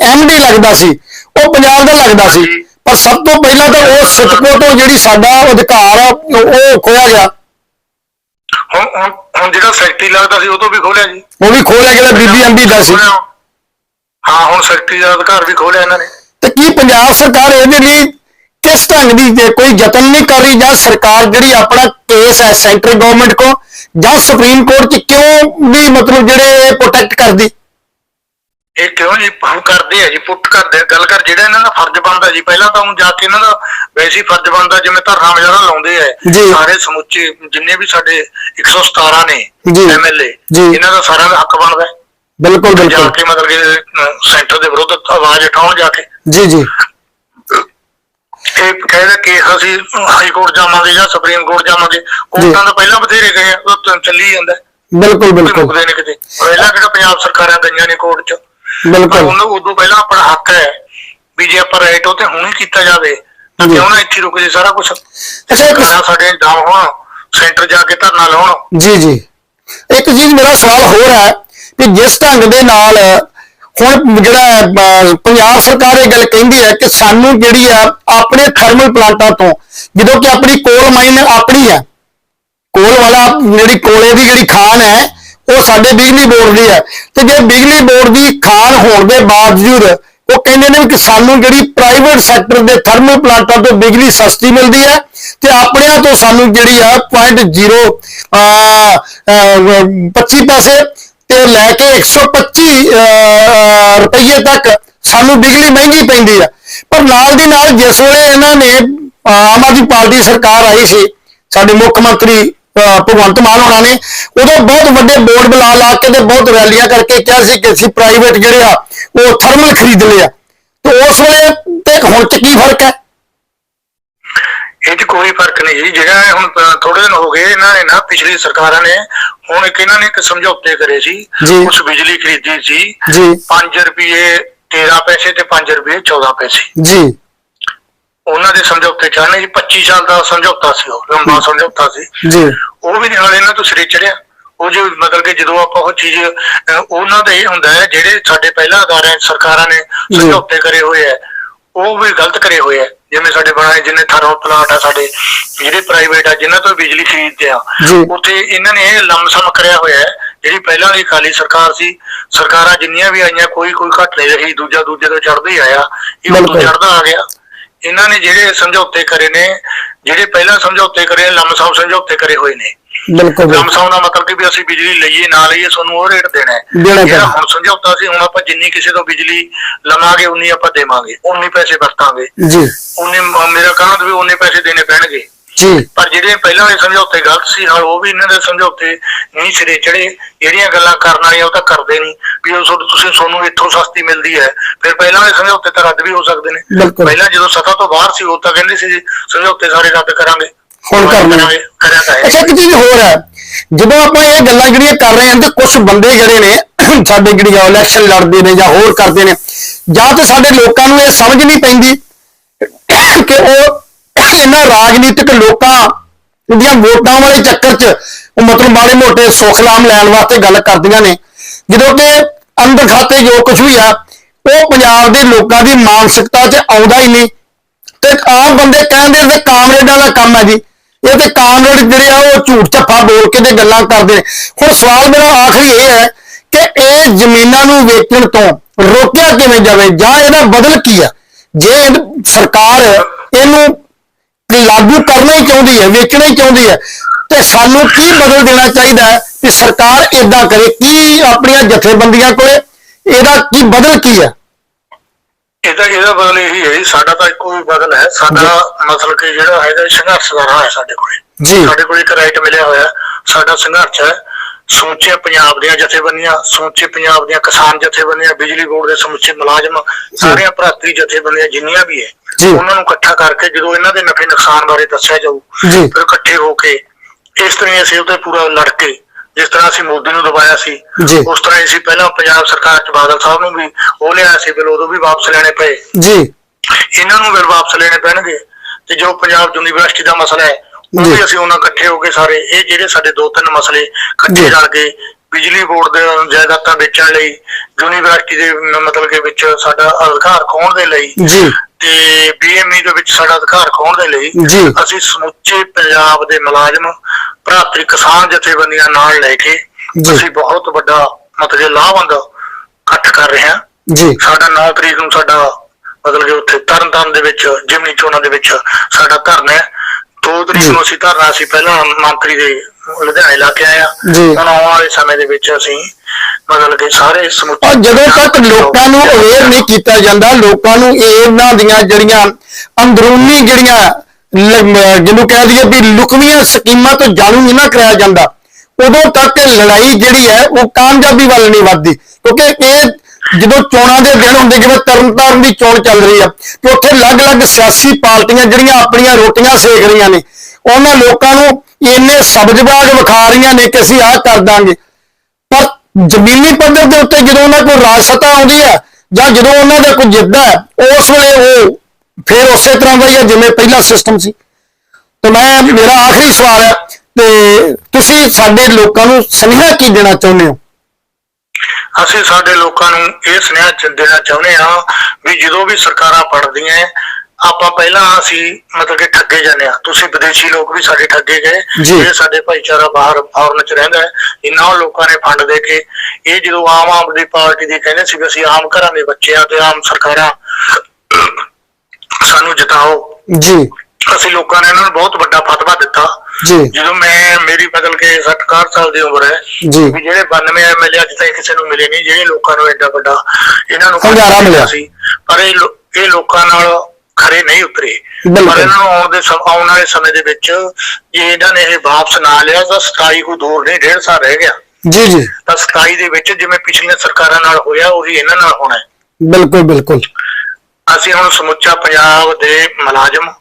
ਐਮਡੀ ਲੱਗਦਾ ਸੀ ਉਹ ਪੰਜਾਬ ਦਾ ਲੱਗਦਾ ਸੀ। ਪਰ ਸਭ ਤੋਂ ਪਹਿਲਾਂ ਤਾਂ ਉਹ ਸਿਟਕੋ ਤੋਂ ਜਿਹੜੀ ਸਾਡਾ ਅਧਿਕਾਰ ਆ ਉਹ ਖੋਇਆ ਗਿਆ ਹੁਣ ਹੁਣ ਜਿਹੜਾ ਫੈਕਟਰੀ ਲੱਗਦਾ ਸੀ ਉਹ ਤੋਂ ਵੀ ਖੋਲਿਆ ਜੀ ਉਹ ਵੀ ਖੋਲਿਆ ਜਿਹੜਾ ਬੀਬੀਐਮਬੀ ਦਾ ਸੀ। ਹਾਂ ਹੁਣ ਫੈਕਟਰੀ ਦਾ ਅਧਿਕਾਰ ਵੀ ਖੋਲਿਆ ਇਹਨਾਂ ਨੇ ਤੇ ਕੀ ਪੰਜਾਬ ਸਰਕਾਰ ਇਹਦੇ ਲਈ ਕਿਸ ਢੰਗ ਦੀ ਜੇ ਕੋਈ ਯਤਨ ਨਹੀਂ ਕਰ ਰਹੀ ਜਾਂ ਸਰਕਾਰ ਜਿਹੜੀ ਆਪਣਾ ਕੇਸ ਹੈ ਸੈਂਟਰ ਗਵਰਨਮੈਂਟ ਕੋ ਜਾਂ ਸੁਪਰੀਮ ਕੋਰਟ ਚ ਕਿਉਂ ਵੀ ਮਤਲਬ ਜਿਹੜੇ ਪ੍ਰੋਟੈਕਟ ਕਰਦੀ ਇਹ ਕਿਉਂ ਜੀ ਹੁਣ ਕਰਦੇ ਆ ਜੀ ਪੁੱਟ ਕਰਦੇ। ਗੱਲ ਕਰ ਜਿਹੜਾ ਇਹਨਾਂ ਦਾ ਫਰਜ਼ ਬਣਦਾ ਜੀ ਪਹਿਲਾਂ ਤਾਂ ਹੁਣ ਜਾ ਕੇ ਇਹਨਾਂ ਦਾ ਵੈਸੇ ਫਰਜ਼ ਬਣਦਾ ਜਿਵੇਂ ਧਰਨਾ ਮੁਜ਼ਾਹਰਾ ਲਾਉਂਦੇ ਆ। ਸਾਰੇ ਸਮੁੱਚੇ ਜਿੰਨੇ ਵੀ ਸਾਡੇ 117 ਨੇ। ਐਮਐਲਏ। ਇਹਨਾਂ ਦਾ ਸਾਰਿਆਂ ਦਾ ਹੱਕ ਬਣਦਾ ਹੈ। ਬਿਲਕੁਲ ਜਾ ਬਿਲਕੁਲ ਕੇ ਮਤਲਬ ਕਿ ਸੈਂਟਰ ਦੇ ਵਿਰੁੱਧ ਆਵਾਜ਼ ਉਠਾਉਣ ਜਾ ਕੇ ਜੀ ਜੀ ਇਹ ਕਹਿੰਦੇ ਕੇਸ ਅਸੀਂ ਹਾਈ ਕੋਰਟ ਜਾਵਾਂਗੇ ਜਾਂ ਸੁਪਰੀਮ ਕੋਰਟ ਜਾਵਾਂਗੇ ਕੋਰਟਾਂ ਦਾ ਪਹਿਲਾਂ ਬਥੇਰੇ ਗਏ ਆ, ਉਹ ਤਾਂ ਚੱਲੀ ਜਾਂਦਾ ਹੈ। ਬਿਲਕੁਲ ਕੋਈ ਬਿਲਕੁਲ। ਮੁੱਕਦੇ ਨੇ ਕਿਤੇ। ਪਹਿਲਾਂ ਕਿਹੜਾ ਪੰਜਾਬ ਸਰਕਾਰਾਂ ਗਈਆਂ ਨੇ ਕੋਰਟ 'ਚ। ਪਰ ਬਿਲਕੁਲ ਉਹਨਾਂ ਉਦੋਂ ਪਹਿਲਾਂ ਆਪਣਾ ਹੱਕ ਹੈ ਵੀ ਜੇ ਆਪਾਂ ਰਾਈਟ ਉਹ ਤੇ ਹੁਣ ਕੀਤਾ ਜਾਵੇ ਤਾਂ ਜੀ। ਕਿਉਂ ਨਾ ਇੱਥੇ ਰੁਕ ਜੇ ਸਾਰਾ ਕੁਝ ਅੱਛਾ ਇੱਕ ਸਰਕਾਰਾਂ ਸਾਡੇ ਦਾਮ ਹੋਣ ਸੈਂਟਰ ਜਾ ਕੇ ਧਰਨਾ ਲਾਉਣ। ਜੀ ਜੀ। ਇੱਕ ਚੀਜ਼ ਮੇਰਾ ਸਵਾਲ ਹੋਰ ਹੈ ਕਿ ਜਿਸ ਢੰਗ ਦੇ ਨਾਲ ਹੁਣ ਜਿਹੜਾ ਅਹ, ਪੰਜਾਬ ਸਰਕਾਰ ਇਹ ਗੱਲ ਕਹਿੰਦੀ ਹੈ ਕਿ ਸਾਨੂੰ ਜਿਹੜੀ ਆ ਆਪਣੇ ਥਰਮਲ ਪਲਾਂਟਾਂ ਤੋਂ ਜਦੋਂ ਕਿ ਆਪਣੀ ਕੋਲ ਮਾਈਨ ਆਪਣੀ ਹੈ ਕੋਲ ਵਾਲਾ ਜਿਹੜੀ ਕੋਲੇ ਦੀ ਜਿਹੜੀ ਖਾਨ ਹੈ ਉਹ ਸਾਡੇ ਬਿਜਲੀ ਬੋਰਡ ਦੀ ਹੈ। ਤੇ ਜੇ ਬਿਜਲੀ ਬੋਰਡ ਦੀ ਖਾਨ ਹੋਣ ਦੇ ਬਾਵਜੂਦ ਉਹ ਕਹਿੰਦੇ ਨੇ ਕਿ ਸਾਨੂੰ ਜਿਹੜੀ ਪ੍ਰਾਈਵੇਟ ਸੈਕਟਰ ਦੇ ਥਰਮਲ ਪਲਾਂਟਾਂ ਤੋਂ ਬਿਜਲੀ ਸਸਤੀ ਮਿਲਦੀ ਹੈ ਤੇ ਆਪਣਿਆਂ ਤੋਂ ਸਾਨੂੰ ਜਿਹੜੀ ਆ 0.0 25 ਪੈਸੇ ਤੇ ਲੈ ਕੇ 125 ਅਹ, ਰੁਪਈਏ ਤੱਕ ਸਾਨੂੰ ਬਿਜਲੀ ਮਹਿੰਗੀ ਪੈਂਦੀ ਆ। ਪਰ ਨਾਲ ਦੀ ਨਾਲ ਜਿਸ ਵੇਲੇ ਇਹਨਾਂ ਨੇ ਆਮ ਆਦਮੀ ਪਾਰਟੀ ਸਰਕਾਰ ਆਈ ਸੀ ਸਾਡੇ ਮੁੱਖ ਮੰਤਰੀ ਅਹ, ਭਗਵੰਤ ਮਾਨ ਹੋਣਾ ਨੇ ਉਦੋਂ ਬਹੁਤ ਵੱਡੇ ਬੋਰਡ ਬੁਲਾ ਲਾ ਕੇ ਤੇ ਬਹੁਤ ਰੈਲੀਆਂ ਕਰਕੇ ਕਿਹਾ ਸੀ ਕਿ ਅਸੀਂ ਪ੍ਰਾਈਵੇਟ ਜਿਹੜੇ ਆ ਉਹ ਥਰਮਲ ਖਰੀਦ ਲਿਆ ਤੇ ਉਸ ਵੇਲੇ ਤੇ ਹੁਣ ਚ ਕੀ ਫ਼ਰਕ ਹੈ? ਇਹ 'ਚ ਕੋਈ ਫ਼ਰਕ ਨਹੀਂ ਜੀ। ਜਿਹੜਾ ਇਹ ਹੁਣ ਥੋੜੇ ਦਿਨ ਹੋ ਗਏ ਇਹਨਾਂ ਨੇ ਨਾ ਪਿਛਲੀ ਸਰਕਾਰਾਂ ਨੇ ਹੁਣ ਇੱਕ ਇਹਨਾਂ ਨੇ ਇੱਕ ਸਮਝੌਤੇ ਕਰੇ ਸੀ। ਉਸ ਬਿਜਲੀ ਖਰੀਦੀ ਸੀ। ਜੀ। 5 ਰੁਪਏ 13 ਪੈਸੇ ਤੇ 5 ਰੁਪਏ 14 ਪੈਸੇ। ਜੀ। ਉਹਨਾਂ ਦੇ ਸਮਝੌਤੇ ਚਾਹਨੇ ਜੀ 25 ਸਾਲ ਦਾ ਸਮਝੌਤਾ ਸੀ ਉਹ ਲੰਬਾ ਸਮਝੌਤਾ ਸੀ। ਜੀ। ਉਹ ਵੀ ਨਾਲ ਇਹਨਾਂ ਤੋਂ ਸਿਰੇ ਚੜਿਆ ਉਹ ਜੋ ਮਤਲਬ ਕਿ ਜਦੋਂ ਆਪਾਂ ਉਹ ਚੀਜ਼ ਉਹਨਾਂ ਦਾ ਇਹ ਹੁੰਦਾ ਹੈ ਜਿਹੜੇ ਸਾਡੇ ਪਹਿਲਾਂ ਅਦਾਰਿਆਂ ਸਰਕਾਰਾਂ ਨੇ। ਸਮਝੌਤੇ ਕਰੇ ਹੋਏ ਆ ਉਹ ਵੀ ਗਲਤ ਕਰੇ ਹੋਏ ਆ ਜਿਵੇਂ ਸਾਡੇ ਬਣਾਏ ਜਿੰਨੇ ਥਰਮਲ ਪਲਾਂਟ ਆ ਸਾਡੇ ਜਿਹੜੇ ਪ੍ਰਾਈਵੇਟ ਆ ਜਿਨ੍ਹਾਂ ਤੋਂ ਬਿਜਲੀ ਖਰੀਦਦੇ ਆ। ਉੱਥੇ ਇਹਨਾਂ ਨੇ ਇਹ ਲੰਮਸਮ ਕਰਿਆ ਹੋਇਆ ਹੈ ਜਿਹੜੀ ਪਹਿਲਾਂ ਦੀ ਖਾਲੀ ਸਰਕਾਰ ਸੀ ਸਰਕਾਰਾਂ ਜਿੰਨੀਆਂ ਵੀ ਆਈਆਂ ਕੋਈ ਕੋਈ ਘੱਟ ਨਹੀਂ ਰਹੀ ਦੂਜਾ ਦੂਜੇ ਤੋਂ ਚੜਦਾ ਹੀ ਆਇਆ ਇਹ ਬਿਲਕੁਲ। ਚੜਦਾ ਆ ਗਿਆ ਇਹਨਾਂ ਨੇ ਜਿਹੜੇ ਸਮਝੌਤੇ ਕਰੇ ਨੇ ਜਿਹੜੇ ਪਹਿਲਾਂ ਸਮਝੌਤੇ ਕਰੇ ਲੰਮਸਮ ਸਮਝੌਤੇ ਕਰੇ ਹੋਏ ਨੇ ਬਿਲਕੁਲ। ਲਮਸਮ ਦਾ ਮਤਲਬ ਕਿ ਵੀ ਅਸੀਂ ਬਿਜਲੀ ਲਈਏ ਨਾ ਲਈਏ ਤੁਹਾਨੂੰ ਉਹ ਰੇਟ ਦੇਣਾ ਹੈ। ਜਿਹੜਾ। ਹੁਣ ਸਮਝੌਤਾ ਸੀ ਹੁਣ ਆਪਾਂ ਜਿੰਨੀ ਕਿਸੇ ਤੋਂ ਬਿਜਲੀ ਲਵਾਂਗੇ ਉਨੀ ਆਪਾਂ ਦੇਵਾਂਗੇ। ਉਨੀ ਪੈਸੇ ਵਰਤਾਂਗੇ। ਜੀ। ਉਨੀ ਮੇਰਾ ਕਹਿਣਾ ਵੀ ਉਨੇ ਪੈਸੇ ਦੇਣੇ ਪੈਣਗੇ। ਜੀ। ਪਰ ਜਿਹੜੇ ਪਹਿਲਾਂ ਦੇ ਸਮਝੌਤੇ ਗਲਤ ਸੀ ਹਾਂ ਉਹ ਵੀ ਇਹਨਾਂ ਦੇ ਸਮਝੌਤੇ ਨਹੀਂ ਸਿਰੇ ਚੜੇ ਜਿਹੜੀਆਂ ਗੱਲਾਂ ਕਰਨ ਵਾਲੀਆਂ ਉਹ ਤਾਂ ਕਰਦੇ ਨਹੀਂ। ਵੀ ਉਹ ਤੁਸੀਂ ਤੁਹਾਨੂੰ ਇੱਥੋਂ ਸਸਤੀ ਮਿਲਦੀ ਹੈ। ਫਿਰ ਪਹਿਲਾਂ ਦੇ ਸਮਝੌਤੇ ਤਾਂ ਰੱਦ ਵੀ ਹੋ ਸਕਦੇ ਨੇ। ਪਹਿਲਾਂ ਜਦੋਂ ਸਤਾ ਤੋਂ ਬਾਹਰ ਸੀ ਉਹ ਤਾਂ ਕਹਿੰਦੇ ਸੀ ਜੀ, ਸਮਝੌਤੇ ਸਾਰੇ ਰੱਦ ਕਰਾਂਗੇ। ਹੁਣ ਕਰਨੇ। ਤਾਂ ਹੈ। ਅੱਛਾ ਇੱਕ ਚੀਜ਼ ਹੋਰ ਹੈ। ਜਦੋਂ ਆਪਾਂ ਇਹ ਗੱਲਾਂ ਜਿਹੜੀਆਂ ਕਰ ਰਹੇ ਹਾਂ ਤੇ ਕੁਝ ਬੰਦੇ ਜਿਹੜੇ ਨੇ ਸਾਡੇ ਜਿਹੜੀਆਂ ਇਲੈਕਸ਼ਨ ਲੜਦੇ ਨੇ ਜਾਂ ਹੋਰ ਕਰਦੇ ਨੇ ਜਾਂ ਤੇ ਸਾਡੇ ਲੋਕਾਂ ਨੂੰ ਇਹ ਸਮਝ ਨਹੀਂ ਪੈਂਦੀ ਕਿ ਉਹ ਇਹਨਾਂ ਰਾਜਨੀਤਿਕ ਲੋਕਾਂ ਦੀਆਂ ਵੋਟਾਂ ਵਾਲੇ ਚੱਕਰ 'ਚ ਉਹ ਮਤਲਬ ਮਾੜੇ ਮੋਟੇ ਸੁਖਲਾਮ ਲੈਣ ਵਾਸਤੇ ਗੱਲ ਕਰਦੀਆਂ ਨੇ। ਜਦੋਂ ਕਿ ਅੰਦਰ ਖਾਤੇ ਜੋ ਕੁਝ ਵੀ ਆ ਉਹ ਪੰਜਾਬ ਦੇ ਲੋਕਾਂ ਦੀ ਮਾਨਸਿਕਤਾ 'ਚ ਆਉਂਦਾ ਹੀ ਨਹੀਂ। ਤੇ ਆਮ ਬੰਦੇ ਕਹਿੰਦੇ ਨੇ ਕਾਮਰੇਡਾਂ ਦਾ ਕੰਮ ਹੈ ਜੀ। ਇਹ ਤੇ ਕਾਮਰੇਡ ਜਿਹੜੇ ਆ ਉਹ ਝੂਠ ਝੱਪਾ ਬੋਲ ਕੇ ਤੇ ਗੱਲਾਂ ਕਰਦੇ ਨੇ। ਹੁਣ ਸਵਾਲ ਮੇਰਾ ਆਖਰੀ ਇਹ ਹੈ ਕਿ ਇਹ ਜ਼ਮੀਨਾਂ ਨੂੰ ਵੇਚਣ ਤੋਂ ਰੋਕਿਆ ਕਿਵੇਂ ਜਾਵੇ ਜਾਂ ਇਹਦਾ ਬਦਲ ਕੀ ਆ? ਜੇ ਸਰਕਾਰ ਇਹਨੂੰ ਲਾਗੂ ਕਰਨਾ ਹੀ ਚਾਹੁੰਦੀ ਹੈ, ਵੇਚਣਾ ਹੀ ਚਾਹੁੰਦੀ ਹੈ, ਤੇ ਸਾਨੂੰ ਕੀ ਬਦਲ ਦੇਣਾ ਚਾਹੀਦਾ ਹੈ ਕਿ ਸਰਕਾਰ ਇਦਾਂ ਕਰੇ? ਕੀ ਆਪਣੀਆਂ ਜਥੇਬੰਦੀਆਂ ਕੋਲੇ ਇਹਦਾ ਕੀ ਬਦਲ ਕੀ ਹੈ ਇਹਦਾ ਇਹਦਾ ਬਦਲ ਇਹੀ ਹੈ ਜੀ, ਸਾਡਾ ਤਾਂ ਇੱਕੋ ਹੀ ਬਦਲ ਹੈ। ਸਾਡਾ ਮਤਲਬ ਕਿ ਜਿਹੜਾ ਹੈਗਾ ਸੰਘਰਸ਼ ਦਾ ਰਾਹ ਹੈ ਸਾਡੇ ਕੋਲੇ। ਜੀ। ਸਾਡੇ ਕੋਲ ਇੱਕ ਰਾਈਟ ਮਿਲਿਆ ਹੋਇਆ ਹੈ। ਸਾਡਾ ਸੰਘਰਸ਼ ਹੈ। ਸਮੁੱਚੇ ਪੰਜਾਬ ਦੀਆਂ ਜਥੇਬੰਦੀਆਂ ਸਮੁੱਚੇ ਪੰਜਾਬ ਦੀਆਂ ਕਿਸਾਨ ਜਥੇਬੰਦੀਆਂ ਬਿਜਲੀ ਬੋਰਡ ਦੇ ਸਮੁੱਚੇ ਮੁਲਾਜ਼ਮ ਸਾਰੀਆਂ ਭਰਾਤਰੀ ਜਥੇਬੰਦੀਆਂ ਜਿੰਨੀਆਂ ਵੀ ਹੈ ਜੀ। ਉਹਨਾਂ ਨੂੰ ਇਕੱਠਾ ਕਰਕੇ ਜਦੋਂ ਇਹਨਾਂ ਦੇ ਨਫੇ ਨੁਕਸਾਨ ਬਾਰੇ ਦੱਸਿਆ ਜਾਊ ਜੀ। ਫਿਰ ਇਕੱਠੇ ਹੋ ਕੇ ਇਸ ਤਰ੍ਹਾਂ ਹੀ ਅਸੀਂ ਉਹਤੇ ਪੂਰਾ ਲੜ ਕੇ ਜਿਸ ਤਰ੍ਹਾਂ ਅਸੀਂ ਮੋਦੀ ਨੂੰ ਦਬਾਇਆ ਸੀ ਜੀ। ਉਸ ਤਰ੍ਹਾਂ ਹੀ ਅਸੀਂ ਪਹਿਲਾਂ ਪੰਜਾਬ ਸਰਕਾਰ ਚ ਬਾਦਲ ਸਾਹਿਬ ਨੂੰ ਵੀ ਉਹ ਲਿਆ ਸੀ ਬਿੱਲ ਉਦੋਂ ਵੀ ਵਾਪਸ ਲੈਣੇ ਪਏ ਜੀ ਇਹਨਾਂ ਨੂੰ ਬਿੱਲ ਵਾਪਸ ਲੈਣੇ ਪੈਣਗੇ ਤੇ ਜੋ ਪੰਜਾਬ ਯੂਨੀਵਰਸਿਟੀ ਦਾ ਮਸਲਾ ਹੈ ਉਹ ਜੀ। ਵੀ ਅਸੀਂ ਉਹਨਾਂ ਇਕੱਠੇ ਹੋ ਕੇ ਸਾਰੇ ਇਹ ਜਿਹੜੇ ਸਾਡੇ ਦੋ ਤਿੰਨ ਮਸਲੇ ਜੀ। ਇਕੱਠੇ ਰਲ ਕੇ ਬਿਜਲੀ ਬੋਰਡ ਦੇ ਜਾਇਦਾਦਾਂ ਵੇਚਣ ਲਈ ਯੂਨੀਵਰਸਿਟੀ ਦੇ ਮ- ਮਤਲਬ ਕਿ ਵਿੱਚ ਸਾਡਾ ਅਧਿਕਾਰ ਖੋਣ ਦੇ ਲਈ ਜੀ ਤੇ ਬੀਐਮਈ ਦੇ ਵਿੱਚ ਸਾਡਾ ਅਧਿਕਾਰ ਖੋਣ ਦੇ ਲਈ ਜੀ। ਅਸੀਂ ਸਮੁੱਚੇ ਪੰਜਾਬ ਦੇ ਮੁਲਾਜ਼ਮ ਭਰਾਤਰੀ ਕਿਸਾਨ ਜਥੇਬੰਦੀਆਂ ਨਾਲ ਲੈ ਕੇ। ਅਸੀਂ ਬਹੁਤ ਵੱਡਾ ਮਤਲਬ ਕਿ ਇਕੱਠ ਕਰ ਰਹੇ ਹਾਂ ਜੀ ਸਾਡਾ 9 ਤਰੀਕ ਨੂੰ ਸਾਡਾ ਮਤਲਬ ਕਿ ਉੱਥੇ ਤਰਨਤਾਰਨ ਦੇ ਵਿੱਚ ਜਿਮਨੀ ਚੋਣਾਂ ਦੇ ਵਿੱਚ ਸਾਡਾ ਧਰਨਾ ਹੈ 2 ਤਰੀਕ। ਨੂੰ ਅਸੀਂ ਧਰਨਾ ਸੀ ਪਹਿਲਾਂ ਮੰਤਰੀ ਦੇ ਲੁਧਿਆਣੇ ਲਾ ਕੇ ਆਏ ਆ ਜੀ। ਹੁਣ ਆਉਣ ਵਾਲੇ ਸਮੇਂ ਦੇ ਵਿੱਚ ਅਸੀਂ ਮਤਲਬ ਕਿ ਸਾਰੇ ਸਮੁੱਚੇ ਜਦੋਂ ਤੱਕ ਲੋਕਾਂ ਨੂੰ ਅਵੇਅਰ ਨਹੀਂ ਕੀਤਾ ਜਾਂਦਾ ਲੋਕਾਂ ਨੂੰ ਇਹਨਾਂ ਦੀਆਂ ਜਿਹੜੀਆਂ ਅੰਦਰੂਨੀ ਜਿਹੜੀਆਂ ਜਿਹਨੂੰ ਕਹਿ ਦਈਏ ਵੀ ਲੁਕਵੀਆਂ ਸਕੀਮਾਂ ਤੋਂ ਜਾਣੂ ਨਹੀਂ ਨਾ ਕਰਾਇਆ ਜਾਂਦਾ। ਉਦੋਂ ਤੱਕ ਲੜਾਈ ਜਿਹੜੀ ਹੈ, ਉਹ ਕਾਮਯਾਬੀ ਵੱਲ ਨਹੀਂ ਵੱਧਦੀ। ਕਿਉਂਕਿ ਇਹ ਜਦੋਂ ਚੋਣਾਂ ਦੇ ਦਿਨ ਹੁੰਦੇ, ਜਿਵੇਂ ਤਰਨਤਾਰਨ ਦੀ ਚੋਣ ਚੱਲ ਰਹੀ ਆ ਤੇ ਉੱਥੇ ਅਲੱਗ-ਅਲੱਗ ਸਿਆਸੀ ਪਾਰਟੀਆਂ ਜਿਹੜੀਆਂ ਆਪਣੀਆਂ ਰੋਟੀਆਂ ਸੇਕ ਰਹੀਆਂ ਨੇ, ਉਹਨਾਂ ਲੋਕਾਂ ਨੂੰ ਇੰਨੇ ਸਬਜ਼ਬਾਜ਼ ਵਿਖਾ ਰਹੀਆਂ ਨੇ ਕਿ ਅਸੀਂ ਆਹ ਕਰ ਦਾਂਗੇ। ਪਰ ਜ਼ਮੀਨੀ ਪੱਧਰ ਦੇ ਉੱਤੇ ਜਦੋਂ ਉਹਨਾਂ ਕੋਲ ਰਾਜ ਸਤਾ ਆਉਂਦੀ ਹੈ, ਜਾਂ ਜਦੋਂ ਉਹਨਾਂ ਦਾ ਕੋਈ ਜਿੱਤਦਾ ਹੈ, ਉਸ ਵੇਲੇ ਉਹ ਫਿਰ ਉਸੇ ਤਰ੍ਹਾਂ ਦਾ ਹੀ ਹੈ ਜਿਵੇਂ ਪਹਿਲਾ ਸਿਸਟਮ ਸੀ। ਤੇ ਮੈਂ ਮੇਰਾ ਆਖਰੀ ਸਵਾਲ ਹੈ ਤੇ ਤੁਸੀਂ ਸਾਡੇ ਲੋਕਾਂ ਨੂੰ ਸੁਨੇਹਾ ਕੀ ਦੇਣਾ ਚਾਹੁੰਦੇ ਹੋ? ਅਸੀਂ ਸਾਡੇ ਲੋਕਾਂ ਨੂੰ ਇਹ ਸੁਨੇਹਾ ਦੇਣਾ ਚਾਹੁੰਦੇ ਹਾਂ ਵੀ ਜਦੋਂ ਵੀ ਸਰਕਾਰਾਂ ਹੈ, ਆਪਾਂ ਪਹਿਲਾਂ ਅਸੀਂ ਮਤਲਬ ਕਿ ਠੱਗੇ ਜਾਂਦੇ ਆ ਤੁਸੀਂ ਵਿਦੇਸ਼ੀ ਲੋਕ ਵੀ ਸਾਡੇ ਠੱਗੇ ਗਏ। ਜਿਹੜੇ ਸਾਡੇ ਭਾਈਚਾਰਾ ਬਾਹਰ ਫੌਰਨ ਚ ਰਹਿੰਦਾ ਹੈ। ਇਹਨਾਂ ਲੋਕਾਂ ਨੇ ਫੰਡ ਦੇ ਕੇ ਇਹ ਜਦੋਂ ਆਮ ਆਦਮੀ ਪਾਰਟੀ ਦੇ ਕਹਿੰਦੇ ਸੀ ਵੀ ਅਸੀਂ ਆਮ ਘਰਾਂ ਦੇ ਬੱਚੇ ਆ ਤੇ ਆਮ ਸਰਕਾਰਾਂ ਜੀ। ਅਸੀਂ ਲੋਕਾਂ ਨੇ ਇਹਨਾਂ ਨੂੰ ਬਹੁਤ ਵੱਡਾ ਫਤਵਾ ਦਿੱਤਾ। ਜੀ। ਜਦੋਂ ਮੈਂ ਮੇਰੀ ਬਦਲ ਕੇ 60 ਸਾਲ ਦੀ ਉਮਰ ਹੈ ਜੀ। ਵੀ ਜਿਹੜੇ 92 ਐਮਐਲਏ ਅੱਜ ਤੱਕ ਕਿਸੇ ਨੂੰ ਮਿਲੇ ਨਹੀਂ ਜਿਹੜੇ ਲੋਕਾਂ ਨੂੰ ਐਡਾ ਵੱਡਾ ਇਹਨਾਂ ਨੂੰ ਹੰਗਾਰਾ ਮਿਲਿਆ। ਸੀ। ਪਰ ਇਹ ਇਹ ਲੋਕਾਂ ਨਾਲ ਖਰੇ ਨਹੀਂ ਉਤਰੇ। ਪਰ ਇਹਨਾਂ ਨੂੰ ਆਉਣ ਦੇ ਸਮ- ਆਉਣ ਵਾਲੇ ਸਮੇਂ ਦੇ ਵਿੱਚ ਜੇ ਇਹਨਾਂ ਨੇ ਇਹ ਵਾਪਸ ਨਾ ਲਿਆ ਤਾਂ 27 ਕੋ ਦੂਰ ਨਹੀਂ ਡੇਢ ਸਾਲ ਰਹਿ ਗਿਆ। ਜੀ ਜੀ। ਤਾਂ 27 ਦੇ ਵਿੱਚ ਜਿਵੇਂ ਪਿਛਲੀਆਂ ਸਰਕਾਰਾਂ ਨਾਲ ਹੋਇਆ ਉਹੀ ਇਹਨਾਂ ਨਾਲ ਹੋਣਾ ਹੈ। ਬਿਲਕੁਲ ਬਿਲਕੁਲ। ਅਸੀਂ ਹੁਣ ਸਮੁੱਚਾ ਪੰਜਾਬ ਦੇ ਮੁਲਾਜ਼ਮ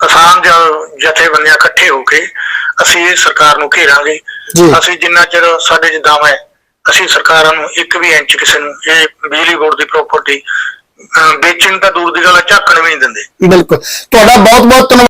ਕਿਸਾਨ ਜਥੇਬੰਦੀਆਂ ਇਕੱਠੇ ਹੋ ਕੇ ਅਸੀਂ ਇਹ ਸਰਕਾਰ ਨੂੰ ਘੇਰਾਂਗੇ। ਅਸੀਂ ਜਿੰਨਾ ਚਿਰ ਸਾਡੇ ਚ ਦਮ ਹੈ ਅਸੀਂ ਸਰਕਾਰਾਂ ਨੂੰ ਇੱਕ ਵੀ ਇੰਚ ਕਿਸੇ ਨੂੰ ਇਹ ਬਿਜਲੀ ਬੋਰਡ ਦੀ ਪ੍ਰਾਪਰਟੀ ਵੇਚਣ ਤਾਂ ਦੂਰ ਦੀ ਗੱਲ ਹੈ, ਝਾਕਣ ਵੀ ਨਹੀਂ ਦਿੰਦੇ। ਬਿਲਕੁਲ। ਤੁਹਾਡਾ ਬਹੁਤ ਬਹੁਤ ਧੰਨਵਾਦ।